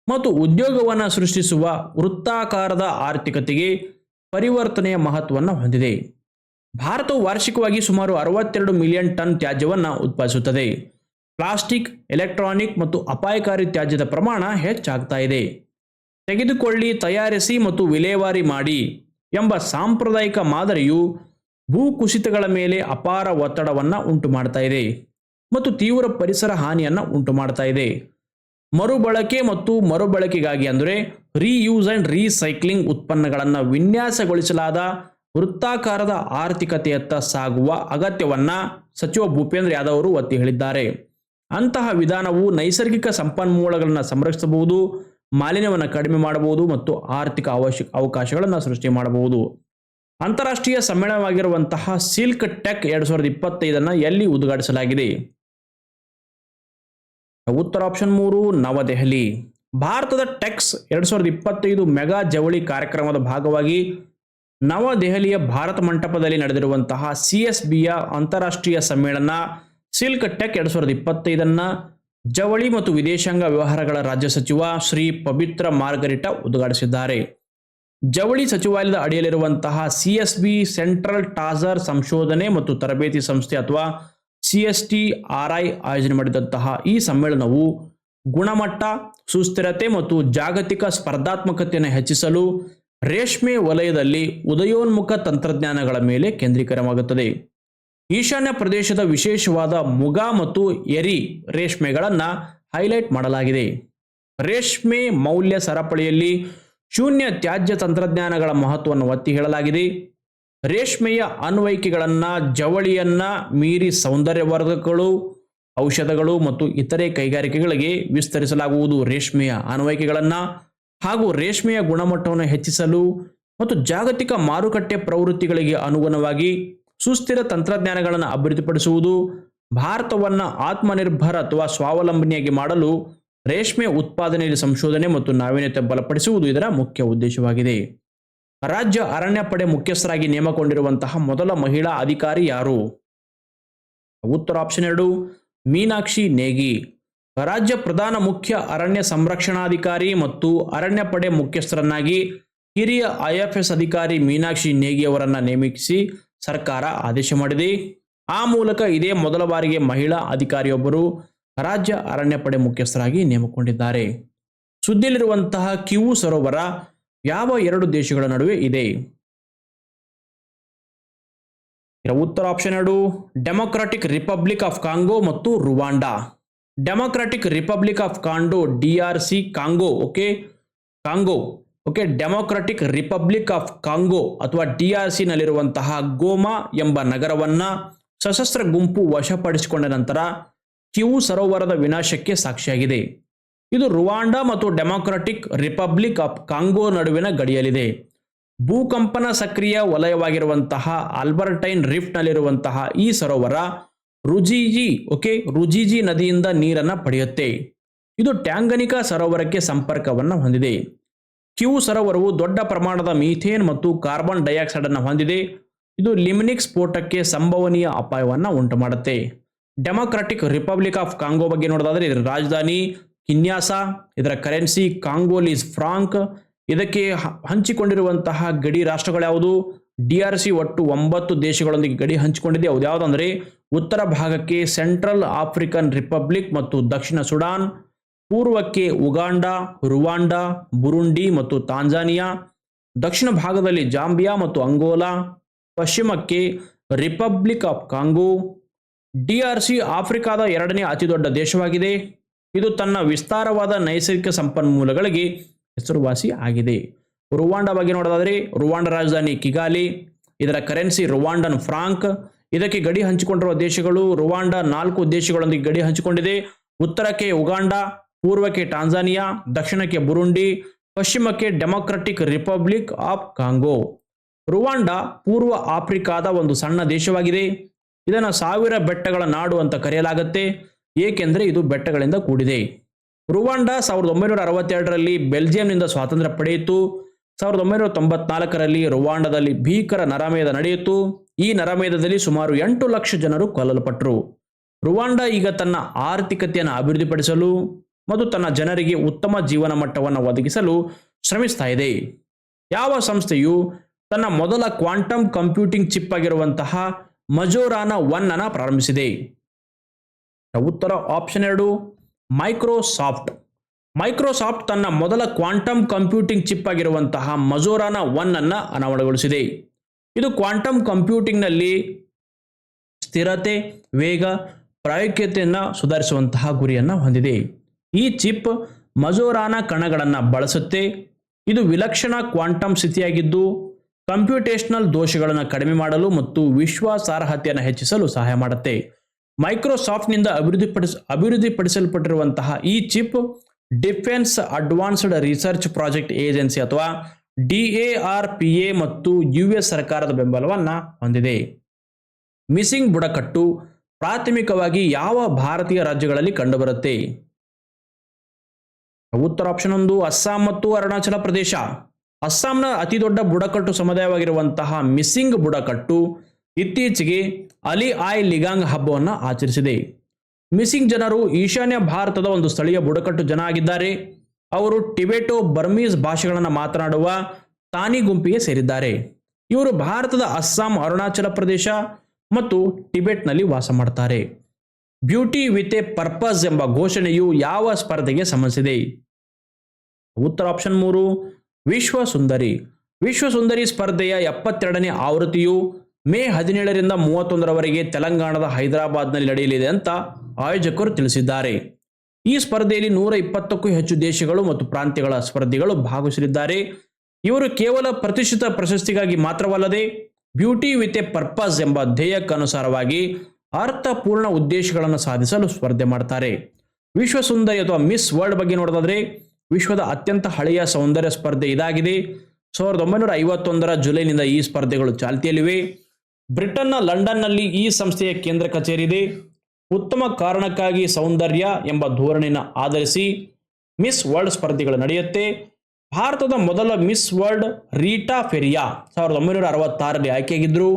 ಮತ್ತು ಉದ್ಯೋಗವನ್ನು ಸೃಷ್ಟಿಸುವ ವೃತ್ತಾಕಾರದ ಆರ್ಥಿಕತೆಗೆ ಪರಿವರ್ತನೆಯ ಮಹತ್ವವನ್ನು ಹೊಂದಿದೆ. ಭಾರತವು ವಾರ್ಷಿಕವಾಗಿ ಸುಮಾರು ಅರವತ್ತೆರಡು ಮಿಲಿಯನ್ ಟನ್ ತ್ಯಾಜ್ಯವನ್ನು ಉತ್ಪಾದಿಸುತ್ತದೆ. ಪ್ಲಾಸ್ಟಿಕ್, ಎಲೆಕ್ಟ್ರಾನಿಕ್ ಮತ್ತು ಅಪಾಯಕಾರಿ ತ್ಯಾಜ್ಯದ ಪ್ರಮಾಣ ಹೆಚ್ಚಾಗ್ತಾ ಇದೆ. ತೆಗೆದುಕೊಳ್ಳಿ, ತಯಾರಿಸಿ ಮತ್ತು ವಿಲೇವಾರಿ ಮಾಡಿ ಎಂಬ ಸಾಂಪ್ರದಾಯಿಕ ಮಾದರಿಯು ಭೂಕುಸಿತಗಳ ಮೇಲೆ ಅಪಾರ ಒತ್ತಡವನ್ನು ಉಂಟು ಮಾಡ್ತಾ ಇದೆ ಮತ್ತು ತೀವ್ರ ಪರಿಸರ ಹಾನಿಯನ್ನು ಉಂಟು ಮಾಡ್ತಾ ಇದೆ. ಮರುಬಳಕೆ ಮತ್ತು ಮರುಬಳಕೆಗಾಗಿ ಅಂದರೆ ರೀಯೂಸ್ ಆ್ಯಂಡ್ ರೀಸೈಕ್ಲಿಂಗ್ ಉತ್ಪನ್ನಗಳನ್ನು ವಿನ್ಯಾಸಗೊಳಿಸಲಾದ ವೃತ್ತಾಕಾರದ ಆರ್ಥಿಕತೆಯತ್ತ ಸಾಗುವ ಅಗತ್ಯವನ್ನು ಸಚಿವ ಭೂಪೇಂದ್ರ ಯಾದವ್ ಅವರು ಒತ್ತಿ ಹೇಳಿದ್ದಾರೆ. ಅಂತಹ ವಿಧಾನವು ನೈಸರ್ಗಿಕ ಸಂಪನ್ಮೂಲಗಳನ್ನು ಸಂರಕ್ಷಿಸಬಹುದು, ಮಾಲಿನ್ಯವನ್ನು ಕಡಿಮೆ ಮಾಡಬಹುದು ಮತ್ತು ಆರ್ಥಿಕ ಅವಶ್ಯ ಅವಕಾಶಗಳನ್ನು ಸೃಷ್ಟಿ ಮಾಡಬಹುದು. ಅಂತಾರಾಷ್ಟ್ರೀಯ ಸಮ್ಮೇಳನವಾಗಿರುವಂತಹ ಸಿಲ್ಕ್ ಟೆಕ್ ಎರಡು ಸಾವಿರದ ಇಪ್ಪತ್ತೈದನ್ನು ಎಲ್ಲಿ ಉದ್ಘಾಟಿಸಲಾಗಿದೆ? ಉತ್ತರ ಆಪ್ಷನ್ ಮೂರು, ನವದೆಹಲಿ. ಭಾರತದ ಟೆಕ್ಸ್ ಎರಡು ಸಾವಿರದ ಇಪ್ಪತ್ತೈದು ಮೆಗಾ ಜವಳಿ ಕಾರ್ಯಕ್ರಮದ ಭಾಗವಾಗಿ ನವದೆಹಲಿಯ ಭಾರತ ಮಂಟಪದಲ್ಲಿ ನಡೆದಿರುವಂತಹ ಸಿ ಎಸ್ ಬಿಯ ಅಂತಾರಾಷ್ಟ್ರೀಯ ಸಮ್ಮೇಳನ ಸಿಲ್ಕ್ ಟೆಕ್ ಎರಡು ಸಾವಿರದ ಇಪ್ಪತ್ತೈದನ್ನ ಜವಳಿ ಮತ್ತು ವಿದೇಶಾಂಗ ವ್ಯವಹಾರಗಳ ರಾಜ್ಯ ಸಚಿವ ಶ್ರೀ ಪವಿತ್ರ ಮಾರ್ಗರಿಟಾ ಉದ್ಘಾಟಿಸಿದ್ದಾರೆ. ಜವಳಿ ಸಚಿವಾಲಯದ ಅಡಿಯಲ್ಲಿರುವಂತಹ C S B central Tasar ಸಂಶೋಧನೆ ಮತ್ತು ತರಬೇತಿ ಸಂಸ್ಥೆ ಅಥವಾ C S T R I ಆಯೋಜನೆ ಮಾಡಿದಂತಹ ಈ ಸಮ್ಮೇಳನವು ಗುಣಮಟ್ಟ, ಸುಸ್ಥಿರತೆ ಮತ್ತು ಜಾಗತಿಕ ಸ್ಪರ್ಧಾತ್ಮಕತೆಯನ್ನು ಹೆಚ್ಚಿಸಲು ರೇಷ್ಮೆ ವಲಯದಲ್ಲಿ ಉದಯೋನ್ಮುಖ ತಂತ್ರಜ್ಞಾನಗಳ ಮೇಲೆ ಕೇಂದ್ರೀಕರಣವಾಗುತ್ತದೆ. ಈಶಾನ್ಯ ಪ್ರದೇಶದ ವಿಶೇಷವಾದ ಮುಗ ಮತ್ತು ಎರಿ ರೇಷ್ಮೆಗಳನ್ನು ಹೈಲೈಟ್ ಮಾಡಲಾಗಿದೆ. ರೇಷ್ಮೆ ಮೌಲ್ಯ ಸರಪಳಿಯಲ್ಲಿ ಶೂನ್ಯ ತ್ಯಾಜ್ಯ ತಂತ್ರಜ್ಞಾನಗಳ ಮಹತ್ವವನ್ನು ಒತ್ತಿ ಹೇಳಲಾಗಿದೆ. ರೇಷ್ಮೆಯ ಅನ್ವಯಿಕೆಗಳನ್ನು, ಜವಳಿಯನ್ನ ಮೀರಿ ಸೌಂದರ್ಯವರ್ಧಕಗಳು ಔಷಧಗಳು ಮತ್ತು ಇತರೆ ಕೈಗಾರಿಕೆಗಳಿಗೆ ವಿಸ್ತರಿಸಲಾಗುವುದು ರೇಷ್ಮೆಯ ಅನ್ವಯಿಕೆಗಳನ್ನು ಹಾಗೂ ರೇಷ್ಮೆಯ ಗುಣಮಟ್ಟವನ್ನು ಹೆಚ್ಚಿಸಲು ಮತ್ತು ಜಾಗತಿಕ ಮಾರುಕಟ್ಟೆ ಪ್ರವೃತ್ತಿಗಳಿಗೆ ಅನುಗುಣವಾಗಿ ಸುಸ್ಥಿರ ತಂತ್ರಜ್ಞಾನಗಳನ್ನು ಅಭಿವೃದ್ಧಿಪಡಿಸುವುದು, ಭಾರತವನ್ನು ಆತ್ಮನಿರ್ಭರ ಅಥವಾ ಸ್ವಾವಲಂಬನೆಯಾಗಿ ಮಾಡಲು ರೇಷ್ಮೆ ಉತ್ಪಾದನೆಯಲ್ಲಿ ಸಂಶೋಧನೆ ಮತ್ತು ನಾವೀನ್ಯತೆ ಬಲಪಡಿಸುವುದು ಇದರ ಮುಖ್ಯ ಉದ್ದೇಶವಾಗಿದೆ. ರಾಜ್ಯ ಅರಣ್ಯ ಪಡೆ ಮುಖ್ಯಸ್ಥರಾಗಿ ನೇಮಕೊಂಡಿರುವಂತಹ ಮೊದಲ ಮಹಿಳಾ ಅಧಿಕಾರಿ ಯಾರು? ಉತ್ತರ ಆಪ್ಷನ್ ಎರಡು, ಮೀನಾಕ್ಷಿ ನೇಗಿ. ರಾಜ್ಯ ಪ್ರಧಾನ ಮುಖ್ಯ ಅರಣ್ಯ ಸಂರಕ್ಷಣಾಧಿಕಾರಿ ಮತ್ತು ಅರಣ್ಯ ಪಡೆ ಮುಖ್ಯಸ್ಥರನ್ನಾಗಿ ಹಿರಿಯ ಐಎಫ್ಎಸ್ ಅಧಿಕಾರಿ ಮೀನಾಕ್ಷಿ ನೇಗಿ ಅವರನ್ನು ನೇಮಿಸಿ ಸರ್ಕಾರ ಆದೇಶ ಮಾಡಿದೆ. ಆ ಮೂಲಕ ಇದೇ ಮೊದಲ ಬಾರಿಗೆ ಮಹಿಳಾ ಅಧಿಕಾರಿಯೊಬ್ಬರು ರಾಜ್ಯ ಅರಣ್ಯ ಪಡೆ ಮುಖ್ಯಸ್ಥರಾಗಿ ನೇಮಕೊಂಡಿದ್ದಾರೆ ಸುದ್ದಿಯಲ್ಲಿರುವಂತಹ ಕಿವು ಸರೋವರ ಯಾವ ಎರಡು ದೇಶಗಳ ನಡುವೆ ಇದೆ? ಉತ್ತರ ಆಪ್ಷನ್ ಎರಡು ಡೆಮೊಕ್ರಾಟಿಕ್ ರಿಪಬ್ಲಿಕ್ ಆಫ್ ಕಾಂಗೋ ಮತ್ತು Rwanda democratic republic of Congo D R C Congo okay Congo okay democratic republic of Congo ಅಥವಾ ಡಿ ಆರ್ ಸಿನಲ್ಲಿರುವಂತಹ ಗೋಮಾ ಎಂಬ ನಗರವನ್ನ ಸಶಸ್ತ್ರ ಗುಂಪು ವಶಪಡಿಸಿಕೊಂಡ ನಂತರ ಕಿವು ಸರೋವರದ ವಿನಾಶಕ್ಕೆ ಸಾಕ್ಷಿಯಾಗಿದೆ. ಇದು ರುವಾಂಡಾ ಮತ್ತು ಡೆಮಾಕ್ರಟಿಕ್ ರಿಪಬ್ಲಿಕ್ ಆಫ್ ಕಾಂಗೋ ನಡುವಿನ ಗಡಿಯಲ್ಲಿದೆ. ಭೂಕಂಪನ ಸಕ್ರಿಯ ವಲಯವಾಗಿರುವಂತಹ ಆಲ್ಬರ್ಟೈನ್ ರಿಫ್ಟ್ನಲ್ಲಿರುವಂತಹ ಈ ಸರೋವರ ರುಜಿಜಿ, ಓಕೆ, ರುಜಿಜಿ ನದಿಯಿಂದ ನೀರನ್ನು ಪಡೆಯುತ್ತೆ. ಇದು ಟ್ಯಾಂಗನಿಕಾ ಸರೋವರಕ್ಕೆ ಸಂಪರ್ಕವನ್ನು ಹೊಂದಿದೆ. ಕ್ಯೂ ಸರೋವರವು ದೊಡ್ಡ ಪ್ರಮಾಣದ ಮೀಥೇನ್ ಮತ್ತು ಕಾರ್ಬನ್ ಡೈಆಕ್ಸೈಡ್ ಅನ್ನು ಹೊಂದಿದೆ. ಇದು ಲಿಮಿನಿಕ್ ಸ್ಫೋಟಕ್ಕೆ ಸಂಭವನೀಯ ಅಪಾಯವನ್ನು ಉಂಟು ಮಾಡುತ್ತೆ ಡೆಮೊಕ್ರಾಟಿಕ್ ರಿಪಬ್ಲಿಕ್ ಆಫ್ ಕಾಂಗೋ ಬಗ್ಗೆ ನೋಡೋದಾದ್ರೆ ಇದರ ರಾಜಧಾನಿ ಕಿನ್ಯಾಸ ಇದರ ಕರೆನ್ಸಿ ಕಾಂಗೋಲಿಸ್ ಫ್ರಾಂಕ್ ಇದಕ್ಕೆ ಹಂಚಿಕೊಂಡಿರುವಂತಹ ಗಡಿ ರಾಷ್ಟ್ರಗಳು ಯಾವುದು? ಸಿ ಒಟ್ಟು ಒಂಬತ್ತು ದೇಶಗಳೊಂದಿಗೆ ಗಡಿ ಹಂಚಿಕೊಂಡಿದೆ. ಯಾವುದ್ಯಾವುದಂದ್ರೆ ಉತ್ತರ ಭಾಗಕ್ಕೆ ಸೆಂಟ್ರಲ್ ಆಫ್ರಿಕನ್ ರಿಪಬ್ಲಿಕ್ ಮತ್ತು ದಕ್ಷಿಣ ಸುಡಾನ್, ಪೂರ್ವಕ್ಕೆ ಉಗಾಂಡ, ರುವಾಂಡಾ, ಬುರುಂಡಿ ಮತ್ತು ತಾಂಜಾನಿಯಾ, ದಕ್ಷಿಣ ಭಾಗದಲ್ಲಿ ಜಾಂಬಿಯಾ ಮತ್ತು ಅಂಗೋಲಾ, ಪಶ್ಚಿಮಕ್ಕೆ ರಿಪಬ್ಲಿಕ್ ಆಫ್ ಕಾಂಗೋ ಡಿಆರ್ಸಿ ಆಫ್ರಿಕಾದ ಎರಡನೇ ಅತಿದೊಡ್ಡ ದೇಶವಾಗಿದೆ. ಇದು ತನ್ನ ವಿಸ್ತಾರವಾದ ನೈಸರ್ಗಿಕ ಸಂಪನ್ಮೂಲಗಳಿಗೆ ಹೆಸರುವಾಸಿ ಆಗಿದೆ. ರುವಾಂಡ ಬಗ್ಗೆ ನೋಡೋದಾದರೆ, ರುವಾಂಡ ರಾಜಧಾನಿ ಕಿಗಾಲಿ, ಇದರ ಕರೆನ್ಸಿ ರುವಾಂಡನ್ ಫ್ರಾಂಕ್, ಇದಕ್ಕೆ ಗಡಿ ಹಂಚಿಕೊಂಡಿರುವ ದೇಶಗಳು ರುವಾಂಡ ನಾಲ್ಕು ದೇಶಗಳೊಂದಿಗೆ ಗಡಿ ಹಂಚಿಕೊಂಡಿದೆ. ಉತ್ತರಕ್ಕೆ ಉಗಾಂಡ, ಪೂರ್ವಕ್ಕೆ ಟಾಂಜಾನಿಯಾ, ದಕ್ಷಿಣಕ್ಕೆ ಬುರುಂಡಿ, ಪಶ್ಚಿಮಕ್ಕೆ democratic republic of Congo. Rwanda ಪೂರ್ವ ಆಫ್ರಿಕಾದ ಒಂದು ಸಣ್ಣ ದೇಶವಾಗಿದೆ. ಇದನ್ನು ಸಾವಿರ ಬೆಟ್ಟಗಳ ನಾಡು ಅಂತ ಕರೆಯಲಾಗುತ್ತೆ. ಏಕೆಂದರೆ ಇದು ಬೆಟ್ಟಗಳಿಂದ ಕೂಡಿದೆ. ರುವಾಂಡ ಸಾವಿರದ ಒಂಬೈನೂರ ಅರವತ್ತೆರಡರಲ್ಲಿ ಬೆಲ್ಜಿಯಂನಿಂದ ಸ್ವಾತಂತ್ರ್ಯ ಪಡೆಯಿತು. ಸಾವಿರದ ಒಂಬೈನೂರ ತೊಂಬತ್ನಾಲ್ಕರಲ್ಲಿ ರುವಾಂಡದಲ್ಲಿ ಭೀಕರ ನರಮೇಧ ನಡೆಯಿತು. ಈ ನರಮೇಧದಲ್ಲಿ ಸುಮಾರು ಎಂಟು ಲಕ್ಷ ಜನರು ಕೊಲ್ಲಲ್ಪಟ್ಟರು ರುವಾಂಡ ಈಗ ತನ್ನ ಆರ್ಥಿಕತೆಯನ್ನು ಅಭಿವೃದ್ಧಿಪಡಿಸಲು ಮತ್ತು ತನ್ನ ಜನರಿಗೆ ಉತ್ತಮ ಜೀವನ ಮಟ್ಟವನ್ನು ಒದಗಿಸಲು ಶ್ರಮಿಸ್ತಾ ಇದೆ. ಯಾವ ಸಂಸ್ಥೆಯು ತನ್ನ ಮೊದಲ ಕ್ವಾಂಟಮ್ ಕಂಪ್ಯೂಟಿಂಗ್ ಚಿಪ್ ಆಗಿರುವಂತಹ ಮಜೋರಾನ ಒನ್ ಅನ್ನ ಪ್ರಾರಂಭಿಸಿದೆ. ಉತ್ತರ ಆಪ್ಷನ್ ಎರಡು ಮೈಕ್ರೋಸಾಫ್ಟ್ ಮೈಕ್ರೋಸಾಫ್ಟ್ ತನ್ನ ಮೊದಲ ಕ್ವಾಂಟಮ್ ಕಂಪ್ಯೂಟಿಂಗ್ ಚಿಪ್ ಆಗಿರುವಂತಹ ಮಜೋರಾನ ಒನ್ ಅನ್ನ ಅನಾವರಣಗೊಳಿಸಿದೆ. ಇದು ಕ್ವಾಂಟಮ್ ಕಂಪ್ಯೂಟಿಂಗ್ನಲ್ಲಿ ಸ್ಥಿರತೆ, ವೇಗ ಪ್ರಾಯೋಗ್ಯತೆಯನ್ನು ಸುಧಾರಿಸುವಂತಹ ಗುರಿಯನ್ನು ಹೊಂದಿದೆ. ಈ ಚಿಪ್ ಮಜೋರಾನ ಕಣಗಳನ್ನು ಬಳಸುತ್ತೆ. ಇದು ವಿಲಕ್ಷಣ ಕ್ವಾಂಟಮ್ ಸ್ಥಿತಿಯಾಗಿದ್ದು ಕಂಪ್ಯೂಟೇಷನಲ್ ದೋಷಗಳನ್ನು ಕಡಿಮೆ ಮಾಡಲು ಮತ್ತು ವಿಶ್ವಾಸಾರ್ಹತೆಯನ್ನು ಹೆಚ್ಚಿಸಲು ಸಹಾಯ ಮಾಡುತ್ತೆ. ಮೈಕ್ರೋಸಾಫ್ಟ್ನಿಂದ ಅಭಿವೃದ್ಧಿಪಡಿಸ, ಅಭಿವೃದ್ಧಿಪಡಿಸಲ್ಪಟ್ಟಿರುವಂತಹ ಈ chip defence advanced research project agency ಅಥವಾ D A R P A ಮತ್ತು ಯು ಎಸ್ ಸರ್ಕಾರದ ಬೆಂಬಲವನ್ನು ಹೊಂದಿದೆ. ಮಿಸ್ಸಿಂಗ್ ಬುಡಕಟ್ಟು ಪ್ರಾಥಮಿಕವಾಗಿ ಯಾವ ಭಾರತೀಯ ರಾಜ್ಯಗಳಲ್ಲಿ ಕಂಡುಬರುತ್ತೆ? ಉತ್ತರ ಆಪ್ಷನ್ ಒಂದು, ಅಸ್ಸಾಂ ಮತ್ತು ಅರುಣಾಚಲ ಪ್ರದೇಶ. ಅಸ್ಸಾಂನ ಅತಿ ದೊಡ್ಡ ಬುಡಕಟ್ಟು ಸಮುದಾಯವಾಗಿರುವಂತಹ ಮಿಸ್ಸಿಂಗ್ ಬುಡಕಟ್ಟು ಇತ್ತೀಚೆಗೆ ಅಲಿ ಆಯ್ ಲಿಗಾಂಗ್ ಹಬ್ಬವನ್ನು ಆಚರಿಸಿದೆ. ಮಿಸ್ಸಿಂಗ್ ಜನರು ಈಶಾನ್ಯ ಭಾರತದ ಒಂದು ಸ್ಥಳೀಯ ಬುಡಕಟ್ಟು ಜನ ಆಗಿದ್ದಾರೆ. ಅವರು ಟಿಬೆಟೋ ಬರ್ಮೀಸ್ ಭಾಷೆಗಳನ್ನು ಮಾತನಾಡುವ ತಾನಿ ಗುಂಪಿಗೆ ಸೇರಿದ್ದಾರೆ. ಇವರು ಭಾರತದ ಅಸ್ಸಾಂ, ಅರುಣಾಚಲ ಪ್ರದೇಶ ಮತ್ತು ಟಿಬೆಟ್ನಲ್ಲಿ ವಾಸ ಮಾಡ್ತಾರೆ. ಬ್ಯೂಟಿ ವಿತ್ ಎ ಪರ್ಪಸ್ ಎಂಬ ಘೋಷಣೆಯು ಯಾವ ಸ್ಪರ್ಧೆಗೆ ಸಂಬಂಧಿಸಿದೆ? ಉತ್ತರ ಆಪ್ಷನ್ ಮೂರು ವಿಶ್ವ ಸುಂದರಿ ವಿಶ್ವ ಸುಂದರಿ ಸ್ಪರ್ಧೆಯ ಎಪ್ಪತ್ತೆರಡನೇ ಆವೃತ್ತಿಯು ಮೇ ಹದಿನೇಳರಿಂದ ಮೂವತ್ತೊಂದರವರೆಗೆ ತೆಲಂಗಾಣದ ಹೈದರಾಬಾದ್ನಲ್ಲಿ ನಡೆಯಲಿದೆ ಅಂತ ಆಯೋಜಕರು ತಿಳಿಸಿದ್ದಾರೆ. ಈ ಸ್ಪರ್ಧೆಯಲ್ಲಿ ನೂರ ಇಪ್ಪತ್ತಕ್ಕೂ ಹೆಚ್ಚು ದೇಶಗಳು ಮತ್ತು ಪ್ರಾಂತ್ಯಗಳ ಸ್ಪರ್ಧಿಗಳು ಭಾಗವಹಿಸಲಿದ್ದಾರೆ. ಇವರು ಕೇವಲ ಪ್ರತಿಷ್ಠಿತ ಪ್ರಶಸ್ತಿಗಾಗಿ ಮಾತ್ರವಲ್ಲದೆ ಬ್ಯೂಟಿ ವಿತ್ ಎ ಪರ್ಪಸ್ ಎಂಬ ಧ್ಯೇಯಕ್ಕನುಸಾರವಾಗಿ ಅರ್ಥಪೂರ್ಣ ಉದ್ದೇಶಗಳನ್ನು ಸಾಧಿಸಲು ಸ್ಪರ್ಧೆ ಮಾಡ್ತಾರೆ. ವಿಶ್ವ ಸುಂದರಿ ಅಥವಾ ಮಿಸ್ ವರ್ಲ್ಡ್ ಬಗ್ಗೆ ನೋಡೋದಾದ್ರೆ ವಿಶ್ವದ ಅತ್ಯಂತ ಹಳೆಯ ಸೌಂದರ್ಯ ಸ್ಪರ್ಧೆ ಇದಾಗಿದೆ. ಸಾವಿರದ ಒಂಬೈನೂರ ಐವತ್ತೊಂದರ ಜುಲೈನಿಂದ ಈ ಸ್ಪರ್ಧೆಗಳು ಚಾಲ್ತಿಯಲ್ಲಿವೆ. ಬ್ರಿಟನ್ನ ಲಂಡನ್ನಲ್ಲಿ ಈ ಸಂಸ್ಥೆಯ ಕೇಂದ್ರ ಕಚೇರಿ ಇದೆ ಉತ್ತಮ ಕಾರಣಕ್ಕಾಗಿ ಸೌಂದರ್ಯ ಎಂಬ ಧೋರಣೆಯನ್ನು ಆಧರಿಸಿ ಮಿಸ್ ವರ್ಲ್ಡ್ ಸ್ಪರ್ಧೆಗಳು ನಡೆಯುತ್ತೆ. ಭಾರತದ ಮೊದಲ ಮಿಸ್ ವರ್ಲ್ಡ್ ರೀಟಾ ಫೆರಿಯಾ ಸಾವಿರದ ಒಂಬೈನೂರ ಅರವತ್ತಾರರಲ್ಲಿ ಆಯ್ಕೆಯಾಗಿದ್ದರು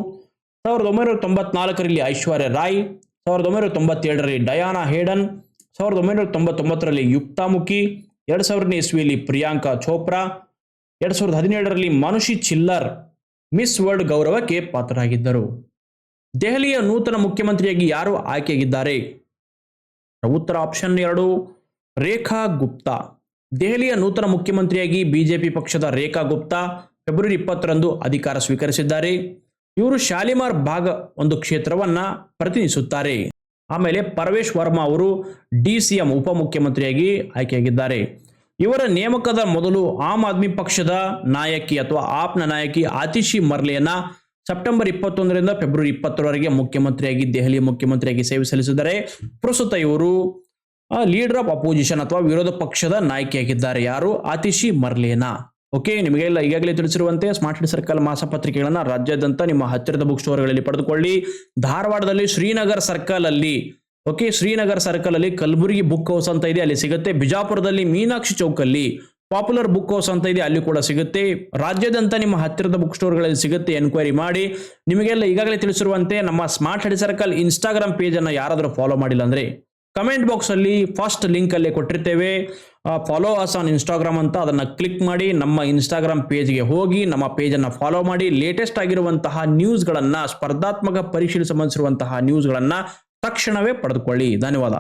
ಸಾವಿರದ ಒಂಬೈನೂರ ತೊಂಬತ್ನಾಲ್ಕರಲ್ಲಿ ಐಶ್ವರ್ಯ ರಾಯ್, ಸಾವಿರದ ಒಂಬೈನೂರ ತೊಂಬತ್ತೇಳರಲ್ಲಿ ಡಯಾನಾ ಹೇಡನ್, ಸಾವಿರದ ಒಂಬೈನೂರ ತೊಂಬತ್ತೊಂಬತ್ತರಲ್ಲಿ ಯುಕ್ತಾಮುಖಿ ಎರಡು ಸಾವಿರನೇ ಇಸ್ವಿಯಲ್ಲಿ ಪ್ರಿಯಾಂಕಾ ಚೋಪ್ರಾ, ಎರಡು ಸಾವಿರದ ಹದಿನೇಳರಲ್ಲಿ ಮನುಷಿ ಚಿಲ್ಲರ್ ಮಿಸ್ ವರ್ಲ್ಡ್ ಗೌರವಕ್ಕೆ ಪಾತ್ರರಾಗಿದ್ದರು. ದೆಹಲಿಯ ನೂತನ ಮುಖ್ಯಮಂತ್ರಿಯಾಗಿ ಯಾರು ಆಯ್ಕೆಯಾಗಿದ್ದಾರೆ? ಉತ್ತರ ಆಪ್ಷನ್ ಎರಡು, ರೇಖಾ ಗುಪ್ತಾ. ದೆಹಲಿಯ ನೂತನ ಮುಖ್ಯಮಂತ್ರಿಯಾಗಿ ಬಿಜೆಪಿ ಪಕ್ಷದ ರೇಖಾ ಗುಪ್ತಾ ಫೆಬ್ರವರಿ ಇಪ್ಪತ್ತರಂದು ಅಧಿಕಾರ ಸ್ವೀಕರಿಸಿದ್ದಾರೆ. ಇವರು ಶಾಲಿಮಾರ್ ಭಾಗ ಒಂದು ಕ್ಷೇತ್ರವನ್ನ ಪ್ರತಿನಿಧಿಸುತ್ತಾರೆ. ಆಮೇಲೆ ಪರವೇಶ್ ವರ್ಮಾ ಅವರು ಡಿ ಸಿ ಎಂ ಉಪಮುಖ್ಯಮಂತ್ರಿಯಾಗಿ ಆಯ್ಕೆಯಾಗಿದ್ದಾರೆ. ಇವರ ನೇಮಕದ ಮೊದಲು ಆಮ್ ಆದ್ಮಿ ಪಕ್ಷದ ನಾಯಕಿ ಅಥವಾ ಆಪ್ನ ನಾಯಕಿ ಆತಿಶಿ ಮರ್ಲೆಯನ್ನ ಸೆಪ್ಟೆಂಬರ್ ಇಪ್ಪತ್ತೊಂದರಿಂದ ಫೆಬ್ರವರಿ ಇಪ್ಪತ್ತರವರೆಗೆ ಮುಖ್ಯಮಂತ್ರಿಯಾಗಿ ದೆಹಲಿ ಮುಖ್ಯಮಂತ್ರಿಯಾಗಿ ಸೇವೆ ಸಲ್ಲಿಸಿದ್ದಾರೆ ಪ್ರಸ್ತುತ ಇವರು ಲೀಡರ್ ಆಫ್ ಅಪೋಸಿಷನ್ ಅಥವಾ ವಿರೋಧ ಪಕ್ಷದ ನಾಯಕಿಯಾಗಿದ್ದಾರೆ. ಯಾರು? ಆತಿಶಿ ಮರ್ಲೇನಾ ಓಕೆ, ನಿಮಗೆಲ್ಲ ಈಗಾಗಲೇ ತಿಳಿಸಿರುವಂತೆ ಸ್ಮಾರ್ಟ್ ಸಿಟಿ ಸರ್ಕಲ್ ಮಾಸಪತ್ರಿಕೆಗಳನ್ನು ರಾಜ್ಯಾದ್ಯಂತ ನಿಮ್ಮ ಹತ್ತಿರದ ಬುಕ್ ಸ್ಟೋರ್ಗಳಲ್ಲಿ ಪಡೆದುಕೊಳ್ಳಿ. ಧಾರವಾಡದಲ್ಲಿ ಶ್ರೀನಗರ್ ಸರ್ಕಲ್ ಅಲ್ಲಿ, ಓಕೆ, ಶ್ರೀನಗರ್ ಸರ್ಕಲ್ ಅಲ್ಲಿ ಕಲಬುರಗಿ ಬುಕ್ ಹೌಸ್ ಅಂತ ಇದೆ, ಅಲ್ಲಿ ಸಿಗುತ್ತೆ. ಬಿಜಾಪುರದಲ್ಲಿ ಮೀನಾಕ್ಷಿ ಚೌಕಲ್ಲಿ ಪಾಪ್ಯುಲರ್ ಬುಕ್ ಹೌಸ್ ಅಂತ ಇದೆ, ಅಲ್ಲಿ ಕೂಡ ಸಿಗುತ್ತೆ. ರಾಜ್ಯಾದ್ಯಂತ ನಿಮ್ಮ ಹತ್ತಿರದ ಬುಕ್ ಸ್ಟೋರ್ಗಳಲ್ಲಿ ಸಿಗುತ್ತೆ ಎನ್ಕ್ವೈರಿ ಮಾಡಿ. ನಿಮಗೆಲ್ಲ ಈಗಾಗಲೇ ತಿಳಿಸಿರುವಂತೆ ನಮ್ಮ ಸ್ಮಾರ್ಟ್ ಹಡಿ ಸರ್ಕಲ್ ಇನ್ಸ್ಟಾಗ್ರಾಮ್ ಪೇಜನ್ನು ಯಾರಾದರೂ ಫಾಲೋ ಮಾಡಿಲ್ಲ ಅಂದ್ರೆ? ಕಮೆಂಟ್ ಬಾಕ್ಸ್ ಅಲ್ಲಿ ಫಸ್ಟ್ ಲಿಂಕ್ ಅಲ್ಲಿ ಕೊಟ್ಟಿರ್ತೇವೆ. ಫಾಲೋ ಅಸ್ ಆನ್ ಇನ್ಸ್ಟಾಗ್ರಾಮ್ ಅಂತ ಅದನ್ನು ಕ್ಲಿಕ್ ಮಾಡಿ, ನಮ್ಮ ಇನ್ಸ್ಟಾಗ್ರಾಮ್ ಪೇಜ್ಗೆ ಹೋಗಿ, ನಮ್ಮ ಪೇಜನ್ನು ಫಾಲೋ ಮಾಡಿ ಲೇಟೆಸ್ಟ್ ಆಗಿರುವಂತಹ ನ್ಯೂಸ್ಗಳನ್ನು ಸ್ಪರ್ಧಾತ್ಮಕ ಪರೀಕ್ಷೆಗೆ ಸಂಬಂಧಿಸಿರುವಂತಹ ನ್ಯೂಸ್ಗಳನ್ನು ತಕ್ಷಣವೇ ಪಡೆದುಕೊಳ್ಳಿ. ಧನ್ಯವಾದ.